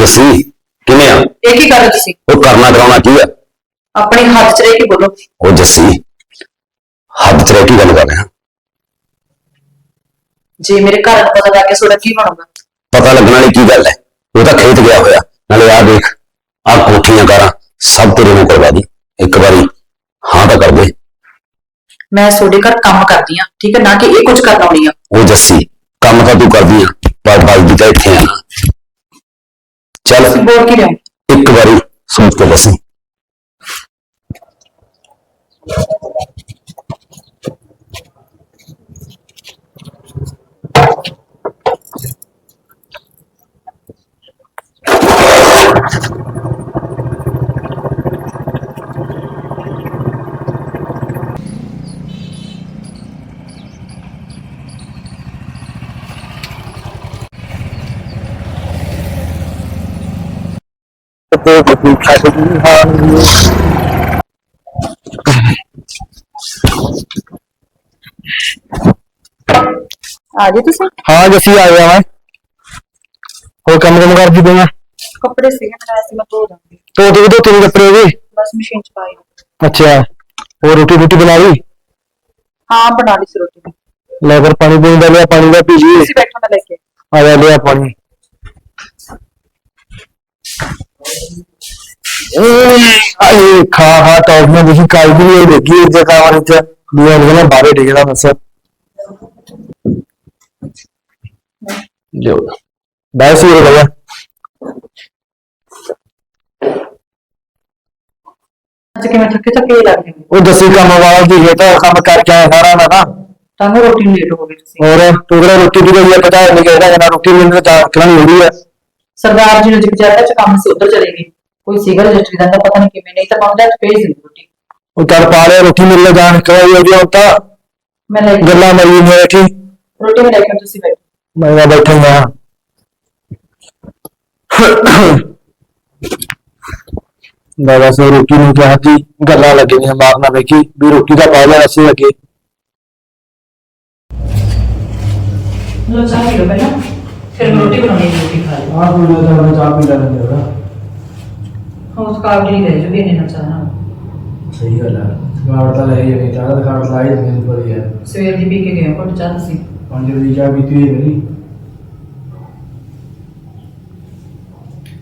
ਜੱਸੀ ਕਿਵੇਂ ਆ? ਇਹ ਕੀ ਕਰ ਰਹੇ ਤੁਸੀਂ ਉਹ ਕਰਨਾ ਕਰਾਉਣਾ ਕੀ ਆ? ਆਪਣੇ ਹੱਥ 'ਚ ਰਹਿ ਕੇ ਬੋਲੋ। ਉਹ ਜੱਸੀ ਹੱਦ ਚ ਰਹਿ ਕੇ ਗੱਲ ਕਰ ਰਿਹਾ। ਜੇ ਮੇਰੇ ਘਰ ਨੂੰ ਪਤਾ ਲੱਗ ਗਿਆ ਤੁਹਾਡਾ ਕੀ ਬਣੂਗਾ? ਪਤਾ ਲੱਗਣ ਵਾਲੀ ਕੀ ਗੱਲ ਹੈ? ਉਹ ਤਾਂ ਖੇਤ ਗਿਆ ਹੋਇਆ। ਨਾਲੇ ਆ ਦੇਖ ਆ ਕੋਠੀਆਂ ਕਾਰਾਂ ਸਭ ਤੇਰੇ ਨੂੰ ਕਰਵਾ ਦੀ। ਇੱਕ ਵਾਰੀ ਹਾਂ ਤਾਂ ਕਰ ਦੇ। ਮੈਂ ਤੁਹਾਡੇ ਘਰ ਕੰਮ ਕਰਦੀ ਆ ਠੀਕ ਹੈ? ਨਾ ਕਿ ਇਹ ਕੁਝ ਕਰਨ ਆਉਣੀ ਆ। ਉਹ ਜੱਸੀ ਕੰਮ ਤਾਂ ਤੂੰ ਕਰਦੀ ਆ ਪਰ ਬਾਈ ਦੀ ਤਾਂ ਇੱਥੇ ਆ ਨਾ। ਚੱਲ ਬੋਲ ਕੀ ਇੱਕ ਵਾਰੀ ਸੋਚ ਕੇ ਦੱਸੀ। ਆ ਜੀ ਤੁਸੀਂ? ਹਾਂ ਜੱਸੀ ਆ ਗਿਆ ਮੈਂ। ਹੋਰ ਕੰਮ ਕੰਮ ਕਰਦੀ ਪਈ ਕੱਪੜੇ ਸੀਗੇ ਮੈਂ ਸੀ ਮੈਂ ਧੋ ਦਾਂਗੀ। ਤੋ ਤੂੰ ਦੋ ਤਿੰਨ ਕੱਪੜੇ ਉਹਦੇ ਬਸ ਮਸ਼ੀਨ 'ਚ ਪਾਈ ਅੱਛਾ ਹੋਰ ਰੋਟੀ ਰੋਟੀ ਬਣਾ ਲਈ? ਹਾਂ ਬਣਾ ਲਈ ਸੀ ਰੋਟੀ। ਲੈ ਫਿਰ ਪਾਣੀ ਪੀਣ ਦਾ ਲਿਆ ਪਾਣੀ ਦਾ ਪੀ ਲਈ। ਤੁਸੀਂ ਬੈਠੋ ਮੈਂ ਲੈ ਕੇ। ਆ ਜਾ ਲਿਆ ਪਾਣੀ। এই খা হা টাইপের দেখি কালগুলি ওই দেখি এই জায়গা আমার এটা নিয়ে গেলাম বাইরে ডেকে দাম স্যার বাইশ হয়ে গেল ਉਹ ਦਸੀ ਕੰਮ ਵਾਲਾ ਕੀ ਹੈ ਤਾਂ ਕੰਮ ਕਰਕੇ ਆਇਆ ਸਾਰਾ ਨਾ ਨਾ ਤਾਂ ਰੋਟੀ ਲੇਟ ਹੋ ਗਈ ਸੀ ਹੋਰ ਟੁਕੜਾ ਰੋਟੀ ਦੀ ਗਈ ਪਤਾ ਨਹੀਂ ਕਿਹੜਾ ਰੋਟੀ ਮੈਨੂੰ ਤਾਂ ਕਿਹਨਾਂ ਮਿਲੀ ਹੈ ਸਰਦਾਰ ਜੀ ਨੂੰ ਜਿਗਜਾਤਾ ਚ ਕੰਮ ਸੀ ਉਧਰ ਚਲੇ ਗਏ। ਕੋਈ ਸੀਗਾ ਰਜਿਸਟਰੀ ਦਾ ਤਾਂ ਪਤਾ ਨਹੀਂ ਕਿਵੇਂ ਨਹੀਂ ਤਾਂ ਬੰਦਾ ਚ ਭੇਜ ਦਿੰਦੀ ਰੋਟੀ। ਉਹ ਤੜ ਪਾ ਲਿਆ ਰੋਟੀ ਮਿਲ ਲੈ ਜਾਣ ਕਰਾਈ ਉਹਦੀ ਹੁਣ ਤਾਂ। ਮੈਂ ਲੈ ਕੇ ਗੱਲਾਂ ਮਰੀ ਨੇ ਬੈਠੀ ਰੋਟੀ ਮੈਂ ਲੈ ਕੇ ਆਈ, ਤੁਸੀਂ ਬੈਠੋ। ਮੈਂ ਤਾਂ ਬੈਠਾ ਹੀ ਆ ਦਾਦਾ ਸੇ ਰੋਟੀ ਨੂੰ ਕਿਹਾ ਸੀ ਗੱਲਾਂ ਲੱਗੀਆਂ ਮਾਰਨਾ ਵੇਖੀ ਵੀ ਰੋਟੀ ਦਾ ਪਾ ਲਿਆ ਅਸੀਂ ਲੱਗੇ ਲੋ ਚਾਹ ਪੀ ਲਓ ਪਹਿਲਾਂ। ਫਿਰ ਮੈਂ ਰੋਟੀ ਬਣਾਉਣੀ ਹੈ ਰੋਟੀ ਖਾ ਲਓ ਆਹ ਕੋਈ ਤਾਂ ਮੈਂ ਚਾਹ ਪੀ ਲੈਂਦੇ ਹਾਂ ਹੋਰ ਕਾਬ ਜੀ ਗਏ ਜੋ ਵੀ ਨਹੀਂ ਨਾ ਚਾਹਨਾ ਸਹੀ ਗੱਲ ਹੈ ਗਾੜ ਤਾਂ ਲੈ ਜਾਣੀ ਚਾਹ ਤਾਂ ਖਾੜ ਲਾਈ ਜਿੰਨ ਪਰ ਯਾਰ ਸਵੇਰ ਦੀ ਪੀ ਕੇ ਗਏ ਕੋਟ ਚਾਹ ਤੁਸੀਂ। ਪੰਜ ਵਜੇ ਚਾਹ ਪੀਤੀ ਹੋਈ ਮੇਰੀ।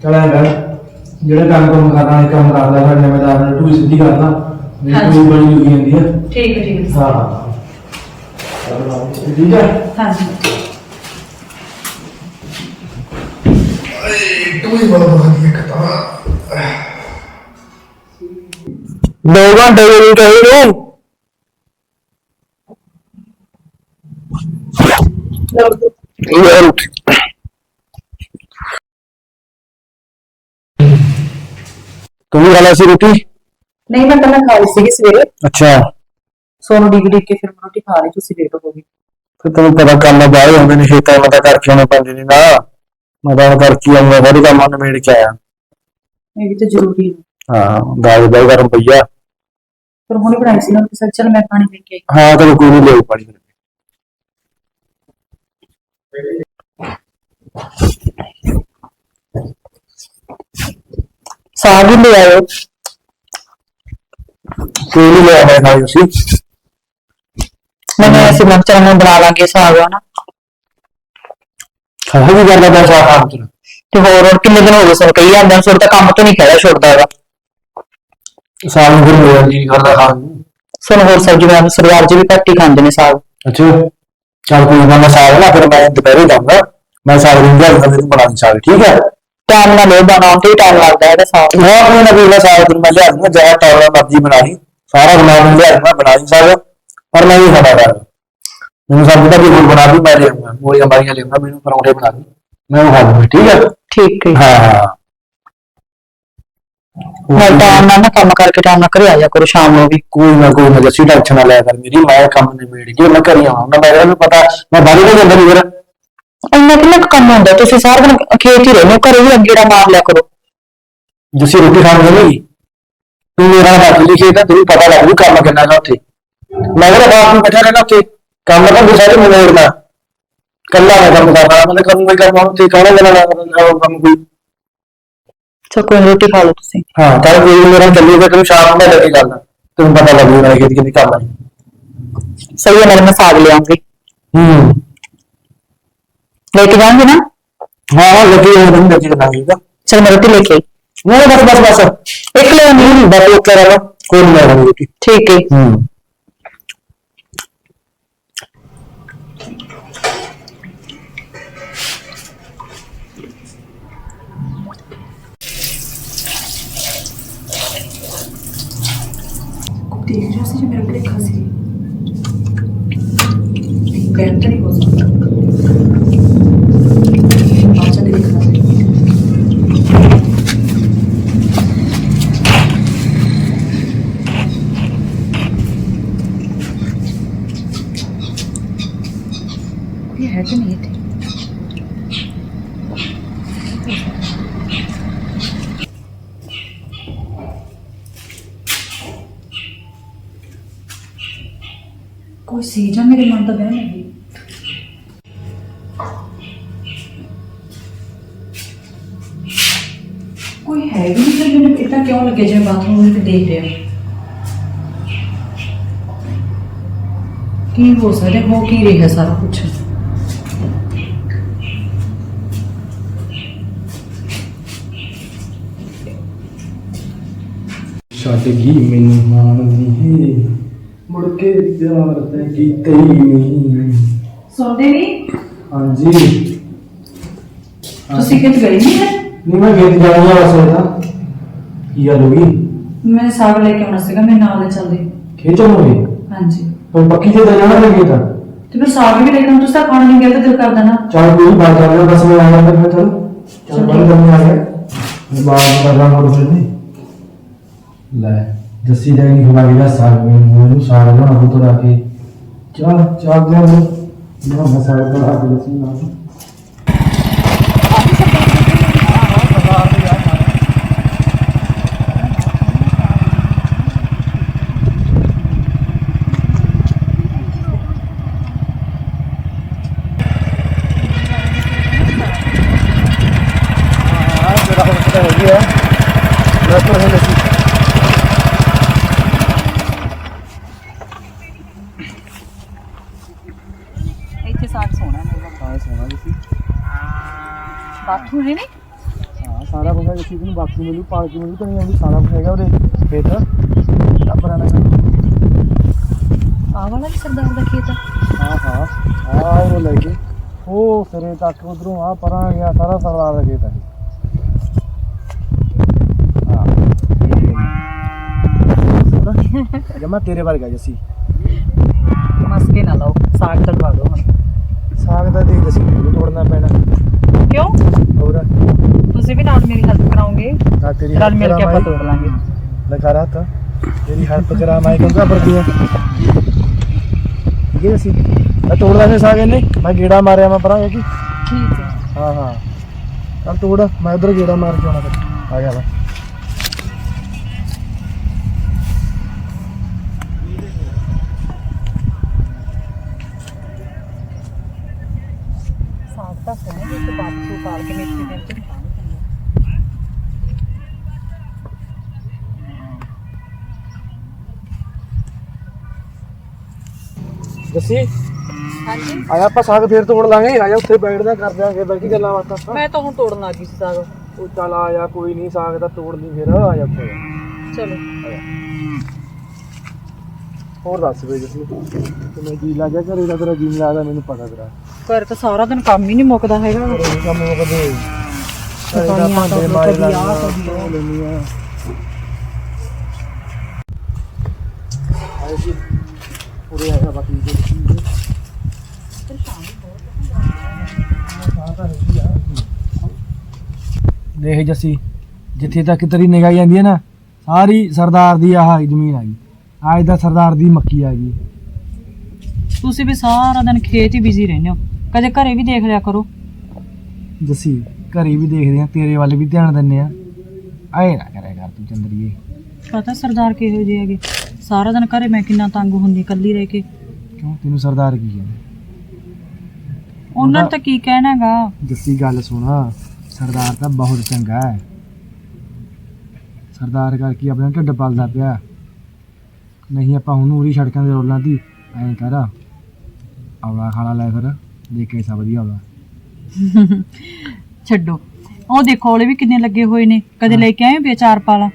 ਚਲਾ ਕਰ ਜਿਹੜਾ ਕੰਮ ਕੰਮ ਕਰਨਾ ਹੈ ਕੰਮ ਕਰਦਾ ਫਿਰ ਜ਼ਿੰਮੇਦਾਰ ਨੂੰ ਟੂ ਸਿੱਧੀ ਕਰਨਾ ਨਹੀਂ ਹਾਂਜੀ। ਕੋਈ ਬੜੀ ਹੋਈ ਜਾਂਦੀ ਹੈ ਠੀਕ ਹੈ ਠੀਕ ਹੈ। ਹਾਂ। ਠੀਕ ਹੈ ਹਾਂਜੀ। ਦੋ ਘੰਟੇ ਦੀ ਕਹੀ ਨੂੰ। ਯਾਰ ਤੂੰ ਵੀ ਖਾਲਾ ਸੀ ਰੋਟੀ? ਨਹੀਂ ਮੈਂ ਖਾ ਲਈ ਸੀਗੀ ਸਵੇਰੇ। ਅੱਛਾ। ਸੋਨੂੰ ਡਿਗ ਡਿਗ ਕੇ ਫਿਰ ਮੈਂ ਰੋਟੀ ਖਾ ਲਈ ਤੁਸੀਂ ਲੇਟ ਹੋ ਗਏ। ਫਿਰ ਤੈਨੂੰ ਪਤਾ ਕੰਮ ਬਾਹਰ ਹੁੰਦੇ ਨੇ ਖੇਤਾਂ ਮੈਂ ਤਾਂ ਕਰਕੇ ਆਉਣੇ ਪੈਂਦੇ ਨੇ ਨਾ। ਮੈਂ ਤਾਂ ਹੁਣ ਕਰਕੇ ਆਉਂਗਾ ਸਾਰੇ ਕੰਮਾਂ ਨੂੰ ਮੇੜ ਕੇ ਆਇਆ। ਇਹ ਵੀ ਤਾਂ ਜ਼ਰੂਰੀ ਹੈ। ਹਾਂ ਦਾਲ ਦਾ ਗਰਮ ਪਈਆ ਪਰ ਹੁਣੇ ਬਣਾਈ ਸੀ ਨਾ ਤੁਸੀਂ ਚਲ ਮੈਂ ਪਾਣੀ ਲੈ ਕੇ ਆਈ। ਹਾਂ ਚਲੋ ਕੋਈ ਨਹੀਂ ਲਿਓ ਪਾਣੀ। ਸਾਗ ਵੀ ਲੈ ਆਇਓ। ਕੋਈ ਨਹੀਂ ਲਿਆ ਮੈਂ ਖਾਈ ਸੀ ਮੈਂ ਐਸੇ ਮਨ ਚਾਹ ਬਣਾ ਲਾਂਗੇ ਸਾਗ ਆ ਨਾ ਖਾਣਾ ਵੀ ਕਰਦਾ ਪੈਸਾ ਖਾਣ ਚ ਤੇ। ਹੋਰ ਹੋਰ ਕਿੰਨੇ ਦਿਨ ਹੋ ਗਏ ਸਨ ਕਈ ਆਂਦਾ ਸੁਣ ਤਾਂ ਕੰਮ ਤੋਂ ਨਹੀਂ ਖੜਾ ਛੁੱਟਦਾ ਹੈਗਾ ਸਾਲ ਨੂੰ ਫਿਰ ਮੇਰਾ ਜੀ ਕਰਦਾ ਖਾਣ ਨੂੰ। ਸੁਣ ਹੋਰ ਸਬਜ਼ੀ ਬਣਾਉਣ ਸਰਦਾਰ ਜੀ ਵੀ ਘੱਟ ਹੀ ਖਾਂਦੇ ਨੇ ਸਾਗ। ਅੱਛਾ। ਚੱਲ ਕੋਈ ਨਾ ਮੈਂ ਸਾਗ ਨਾ ਫਿਰ ਮੈਂ ਦੁਪਹਿਰੇ ਜਾਊਂਗਾ ਮੈਂ ਸਾਗ ਨੂੰ ਲਿਆ ਕੇ ਬਣਾ ਦੀ ਸਾਗ ਠੀਕ ਹੈ? ਟਾਈਮ ਨਾਲ ਲੋ ਬਣਾਉਣ ਤੇ ਟਾਈਮ ਲੱਗਦਾ ਹੈਗਾ ਸਾਗ। ਮੈਂ ਆਪਣੇ ਨਾਲ ਕੋਈ ਨਾ ਸਾਗ ਮੈਂ ਲਿਆ ਦੂੰਗਾ ਜਿਹੜਾ ਟੌਲਾ ਮਰਜ਼ੀ ਬਣਾ ਲਈ। ਸਾਰਾ ਬਣਾ ਲਿਆ ਬਣਾ ਲਈ ਸਾਗ। ਪਰ ਮੈਂ ਨਹੀਂ ਖਾਣਾ ਕਰ ਮੈਨੂੰ ਸਭ ਦਾ ਵੀ ਹੋਰ ਬਣਾ ਦੂੰ ਮੈਂ ਲੈ ਆਊਂਗਾ ਮੋਰੀਆਂ ਮਾਰੀਆਂ ਲੈ ਆਊਂਗਾ ਮੈਨੂੰ ਪਰੌਂਠੇ ਬਣਾ ਦੂੰ। ਮੈਂ ਉਹ ਖਾ ਲੂੰਗਾ ਠੀਕ ਹੈ ਠੀਕ ਹੈ। ਹਾਂ ਹਾਂ। ਮੈਂ ਟਾਈਮ ਨਾਲ ਨਾ ਕੰਮ ਕਰਕੇ ਟਾਈਮ ਨਾਲ ਘਰੇ ਆ ਜਾ ਕਰੋ ਸ਼ਾਮ ਨੂੰ ਵੀ। ਕੋਈ ਨਾ ਕੋਈ ਨਾ ਜੱਸੀ ਟੈਨਸ਼ਨ ਨਾ ਲਿਆ ਕਰ ਮੇਰੀ ਮੈਂ ਕੰਮ ਨਿਬੇੜ ਕੇ ਮੈਂ ਘਰੇ ਆਉਣਾ ਮੈਂ ਮੈਨੂੰ ਪਤਾ ਮੈਂ ਬਾਹਰ ਨਹੀਂ ਜਾਂਦਾ ਨਹੀਂ ਫਿਰ। ਇੰਨਾ ਕਿੰਨਾ ਕੁ ਕੰਮ ਹੁੰਦਾ ਤੁਸੀਂ ਸਾਰਾ ਦਿਨ ਖੇਤ ਹੀ ਰਹਿੰਦੇ ਹੋ ਘਰੇ ਵੀ ਅੱਗੇ ਦਾ ਮਾਰ ਲਿਆ ਕਰੋ। ਜੱਸੀ ਰੋਟੀ ਖਾਣ ਗਈ ਤੂੰ ਮੇਰਾ ਹੱਥ ਲਿਖੇ ਤਾਂ ਤੈਨੂੰ ਪਤਾ ਲੱਗ ਜੂ ਕੰਮ ਕਿੰਨਾ ਹੈ ਉੱਥੇ। ਮੈਂ ਕਿਹੜਾ ਬਾਪ ਨੂੰ ਬੈਠਾ ਰਹਿਣਾ ਉੱਥੇ? ਕੰਮ ਤਾਂ ਤੂੰ ਸਾਰੇ ਮੈਨੂੰ ਓੜਨਾ ਕੱਲਾ ਮੈਂ ਕੰਮ ਕਰਨਾ ਮੈਂ ਕੰਮ ਕੋਈ ਕੰਮ ਉੱਥੇ ਕਾਹਦਾ ਲੈਣਾ ਕੰਮ ਕੋਈ। ਚਲ ਕੋਈ ਨੀ, ਰੋਟੀ ਖਾ ਲਓ ਤੁਸੀਂ। ਹਾਂ ਚੱਲ ਕੋਈ ਨੀ, ਮੇਰਾ ਚੱਲੀਗਾ ਤੈਨੂੰ ਸ਼ਾਮ ਨੂੰ ਲੈ ਕੇ ਚੱਲਦਾ। ਤੈਨੂੰ ਪਤਾ ਲੱਗ ਜੂਗਾ ਕਿ ਕਿਹਦੀ ਕੰਮ ਆ। ਸਹੀ ਹੈ ਨਾਲ ਮੈਂ ਸਾਗ ਲਿਆਉਂਗੀ ਹੂੰ। ਲੈ ਕੇ ਜਾਵਾਂਗੇ ਨਾ? ਹਾਂ ਹਾਂ ਲੱਗੀ ਹੋਈ ਨਹੀਂ ਲੱਗੀ ਨਾ ਠੀਕ ਚਲ ਮੈਂ ਰੋਟੀ ਲੈ ਕੇ ਆਈ। ਨਹੀਂ ਬਸ ਬਸ ਬਸ। ਇੱਕ ਲੈ ਨਹੀਂ ਬਸ ਉਹ ਕਰਾਂ ਕੋਈ ਨਹੀਂ ਆਉਂਦੀ ਰੋਟੀ। ਠੀਕ ਹੈ। ਹੂੰ ਦੇਖ ਰਿਹਾ ਸੀ ਜੇ ਮੇਰਾ ਭੁਲੇਖਾ ਸੀ ਬੈਠ ਨਹੀਂ ਹੋ ਸਕਦਾ ਬਾਅਦ ਚ ਦੇਖਣਾ। ਇਹ ਹੈ ਕਿ ਨਹੀਂ ਇੱਥੇ? ਕੋਈ ਸੀ ਜਾਂ ਮੇਰੇ ਮਨ ਦਾ ਵਹਿਮ ਹੈ ਮੈਨੂੰ ਇਦਾਂ ਕਿਉਂ ਲੱਗੇ ਜਿਵੇਂ ਬਾਥਰੂਮ ਵਿੱਚ ਦੇਖ ਰਿਹਾ ਕੀ ਹੋ ਸਕਦਾ ਹੋ ਕੀ ਰਿਹਾ ਸਾਰਾ ਕੁਝ ਛੱਡ ਗਈ ਮੈਨੂੰ ਮਾਣਦੀ ਹੈ ਮੁੜ ਕੇ ਪਿਆਰ ਤੇ ਕੀਤਾ ਹੀ ਨਹੀਂ ਸੁਣਦੇ ਨਹੀਂ ਹਾਂਜੀ ਤੁਸੀਂ ਕਿਤੇ ਗਏ ਨਹੀਂ ਹੈ ਨਹੀਂ ਮੈਂ ਗੀਤ ਜਾਣੀ ਆ ਵਸੇ ਤਾਂ ਕੀ ਗੱਲ ਹੋ ਗਈ? ਮੈਂ ਸਾਗ ਲੈ ਕੇ ਆਉਣਾ ਸੀਗਾ ਮੇਰੇ ਨਾਲ ਦੇ ਚੱਲਦੇ। ਖੇਚਣ ਹੋ ਗਈ ਹਾਂਜੀ। ਪਰ ਪੱਕੀ ਤੇ ਤਾਂ ਜਾਣਾ ਲੱਗੀ ਤਾਂ ਤੇ ਫਿਰ ਸਾਗ ਵੀ ਦੇਖਣਾ ਤੁਸੀਂ ਤਾਂ ਖਾਣ ਨਹੀਂ ਗਿਆ ਤਾਂ ਦਿਲ ਕਰਦਾ ਨਾ ਚੱਲ ਕੋਈ ਬਾਤ ਕਰ ਲਿਆ ਬਸ ਮੈਂ ਆ ਜਾਂਦਾ ਫਿਰ ਚਲੋ। ਚੱਲ ਬੰਦ ਕਰਨੇ ਆ ਗਿਆ ਮੈਂ ਬਾਤ ਕਰ ਰਹਾ ਹਾਂ ਫਿਰ ਨਹੀਂ। ਲੈ ਜੱਸੀ ਦਾ ਨਹੀਂ ਖਵਾ ਗਿਆ ਸਾਗ ਮੈਨੂੰ ਮੈਨੂੰ ਸਾਗ ਨਾ ਹੋ ਤੋਂ ਕੇ। ਚਾਹ ਚਾਹ ਦੇ ਲੋ ਨਾ ਮੈਂ ਸਾਗ ਬਣਾ ਕੇ ਜੱਸੀ ਨਾਲ ਇੱਥੇ ਸਾਗ ਸੋਣਾ ਮੇਰਾ ਹਾਂ ਸੋਣਾ ਜੱਸੀ ਜੀ ਨਹੀਂ ਹਾਂ ਸਾਰਾ ਕੁਝ ਨੂੰ ਬਾਕੀ ਮਿਲੂ ਪਾਲਕੀ ਮਿਲੂ ਤਾਂ ਨਹੀਂ ਆਉਂਦੀ ਸਾਰਾ ਕੁਝ ਹੈਗਾ ਉਹਦੇ ਖੇਤ। ਟੱਬਰਾਂ ਨਾਲ ਆਹ ਵਾਲਾ ਵੀ ਸਰਦਾਰ ਦਾ ਖੇਤ ਆ। ਹਾਂ ਹਾਂ ਆ ਉਹ ਲੈ ਕੇ। ਉਹ ਸਿਰੇ ਤੱਕ ਉਧਰੋਂ ਆ ਪਰਾਂ ਗਿਆ ਸਾਰਾ ਸਰਦਾਰ ਦਾ ਖੇਤ ਹੈ। ਜਮਾ ਤੇਰੇ ਬਾਰੇ ਗਾ ਜੱਸੀ। ਮਸਕੇ ਨਾ ਲਾਓ ਸਾਗ ਤੜਵਾ ਦਿਓ ਹੁਣ। ਸਾਗ ਦਾ ਦੇਖ ਜੱਸੀ ਮੈਨੂੰ ਤੋੜਨਾ ਪੈਣਾ। ਕਿਉਂ? ਹੋਰ? ਤੁਸੀਂ ਵੀ ਨਾਲ ਮੇਰੀ ਹੈਲਪ ਕਰਾਓਗੇ। ਆ ਤੇਰੀ ਰਲ ਮਿਲ ਕੇ ਆਪਾਂ ਤੋੜ ਲਾਂਗੇ। ਲਗਾ ਰਹਾ ਤਾਂ ਤੇਰੀ ਹੈਲਪ ਕਰਾ ਮੈਂ ਪਰਦੀ ਹੈ ਠੀਕ ਹੈ ਜੱਸੀ ਮੈਂ ਤੋੜਦਾ ਨੇ ਸਾਗ ਇਹਨੇ। ਮੈਂ ਗੇੜਾ ਮਾਰਿਆ ਮੈਂ ਪਰਾਂ ਕਿ? ਠੀਕ ਹੈ। ਹਾਂ ਹਾਂ। ਚੱਲ ਤੋੜ ਮੈਂ ਉਧਰ ਗੇੜਾ ਮਾਰ ਕੇ ਆਉਣਾ ਫਿਰ। ਆ ਗਿਆ ਮੈਂ ਸਾਗ ਤਾਂ ਸੋਹਣਾ ਜਿਹਾ ਤੇ ਬਾਥੂ ਪਾਲ ਕੇ ਮੇਥੀ ਦੇ ਤੇ ਖਾਣਾ ਪੈਂਦਾ ਜੱਸੀ ਹਾਂਜੀ। ਆਇਆ ਆਪਾਂ ਸਾਗ ਫੇਰ ਤੋੜ ਲਾਂਗੇ। ਆਇਆ ਉੱਥੇ ਬੈਠਦਾ ਕਰ ਦਿਆਂਗੇ। ਬੈਠ ਗੱਲਾਂ ਬਾਤਾਂ? ਮੈਂ ਤਾਂ ਹੁਣ ਤੋੜਨ ਲੱਗੀ ਸੀ ਸਾਗ। ਉਹ ਚੱਲ ਆਇਆ ਕੋਈ ਨਹੀਂ ਸਾਗ ਦਾ ਤੋੜ ਲਈ ਫਿਰ ਆਇਆ ਉੱਥੇ। ਚਲੋ। ਹੋਰ ਦੱਸ ਵੇ ਜੱਸੀ ਤੇ ਮੈਂ ਜੀ ਲੱਗਿਆ ਘਰੇ ਦਾ ਤੇਰਾ ਜੀ ਲੱਗਦਾ ਮੈਨੂੰ ਪਤਾ ਤੇਰਾ। ਘਰ ਤਾਂ ਸਾਰਾ ਦਿਨ ਕੰਮ ਹੀ ਨਹੀਂ ਮੁੱਕਦਾ ਹੈਗਾ। ਇਹ ਕੰਮ ਉਹ ਕਦੇ ਘਰੇ ਦਾ ਸਫਾਈਆਂ ਭਾਂਡੇ ਤਾਂ ਮਾਰੇ ਕਦੀ ਲਾ ਆਹ, ਕਦੀ ਉਹ। ਲੈਣੀ ਆ। ਆਇਆ ਜੀ ਦੇਖ ਜੱਸੀ ਜਿੱਥੇ ਤੱਕ ਤੇਰੀ ਨਿਗਾਹ ਜਾਂਦੀ ਹੈ ਨਾ ਸਾਰੀ ਸਰਦਾਰ ਦੀ ਆਹ ਜ਼ਮੀਨ ਆ ਗਈ। ਅੱਜ ਦਾ ਸਰਦਾਰ ਦੀ ਮੱਕੀ ਆ ਗਈ। ਤੁਸੀਂ ਵੀ ਸਾਰਾ ਦਿਨ ਖੇਤ ਹੀ ਬਿਜ਼ੀ ਰਹਿੰਦੇ ਹੋ। ਕਦੇ ਘਰੇ ਵੀ ਦੇਖ ਲਿਆ ਕਰੋ। ਜੱਸੀ ਘਰੇ ਵੀ ਦੇਖਦੇ ਆ ਤੇਰੇ ਵੱਲ ਵੀ ਧਿਆਨ ਦਿੰਨੇ ਆ ਆਏ ਨਾ ਕਰਿਆ ਕਰ ਤੂੰ ਚੰਦਰੀਏ। ਪਤਾ ਸਰਦਾਰ ਕਿਹੋ ਜਿਹੇ ਹੈਗੇ। ਸਾਰਾ ਦਿਨ ਘਰੇ ਮੈਂ ਕਿੰਨਾ ਤੰਗ ਹੁੰਦੀ ਇਕੱਲੀ ਰਹਿ ਕੇ। ਕਿਉਂ? ਤੈਨੂੰ ਸਰਦਾਰ ਕੀ ਕਹਿੰਦੇ? ਉਹਨਾਂ ਨੂੰ ਤਾਂ ਕੀ ਕਹਿਣਾਗਾ ਜੱਸੀ ਗੱਲ ਸੁਣਾ ਸਰਦਾਰ ਤਾਂ ਬਹੁਤ ਚੰਗਾ ਹੈ। ਸਰਦਾਰ ਕਰਕੇ ਆਪਣਾ ਢਿੱਡ ਪਲਦਾ ਪਿਆ। ਨਹੀਂ ਆਪਾਂ ਹੁਣ ਉਰੀ ਸੜਕਾਂ ਦੇ ਰੋਲਾਂ ਦੀ ਐਂ ਕਰ ਆਵਲਾ ਖਾਣਾ ਲੈ ਫਿਰ ਦੇਖ ਕੇ ਸਭ ਵਧੀਆ ਆਵਲਾ। ਛੱਡੋ। ਉਹ ਦੇਖੋ ਉਹਲੇ ਵੀ ਕਿੰਨੇ ਲੱਗੇ ਹੋਏ ਨੇ। ਕਦੇ ਲੈ ਕੇ ਆਏ ਬੇਚਾਰ ਪਾਲਾ?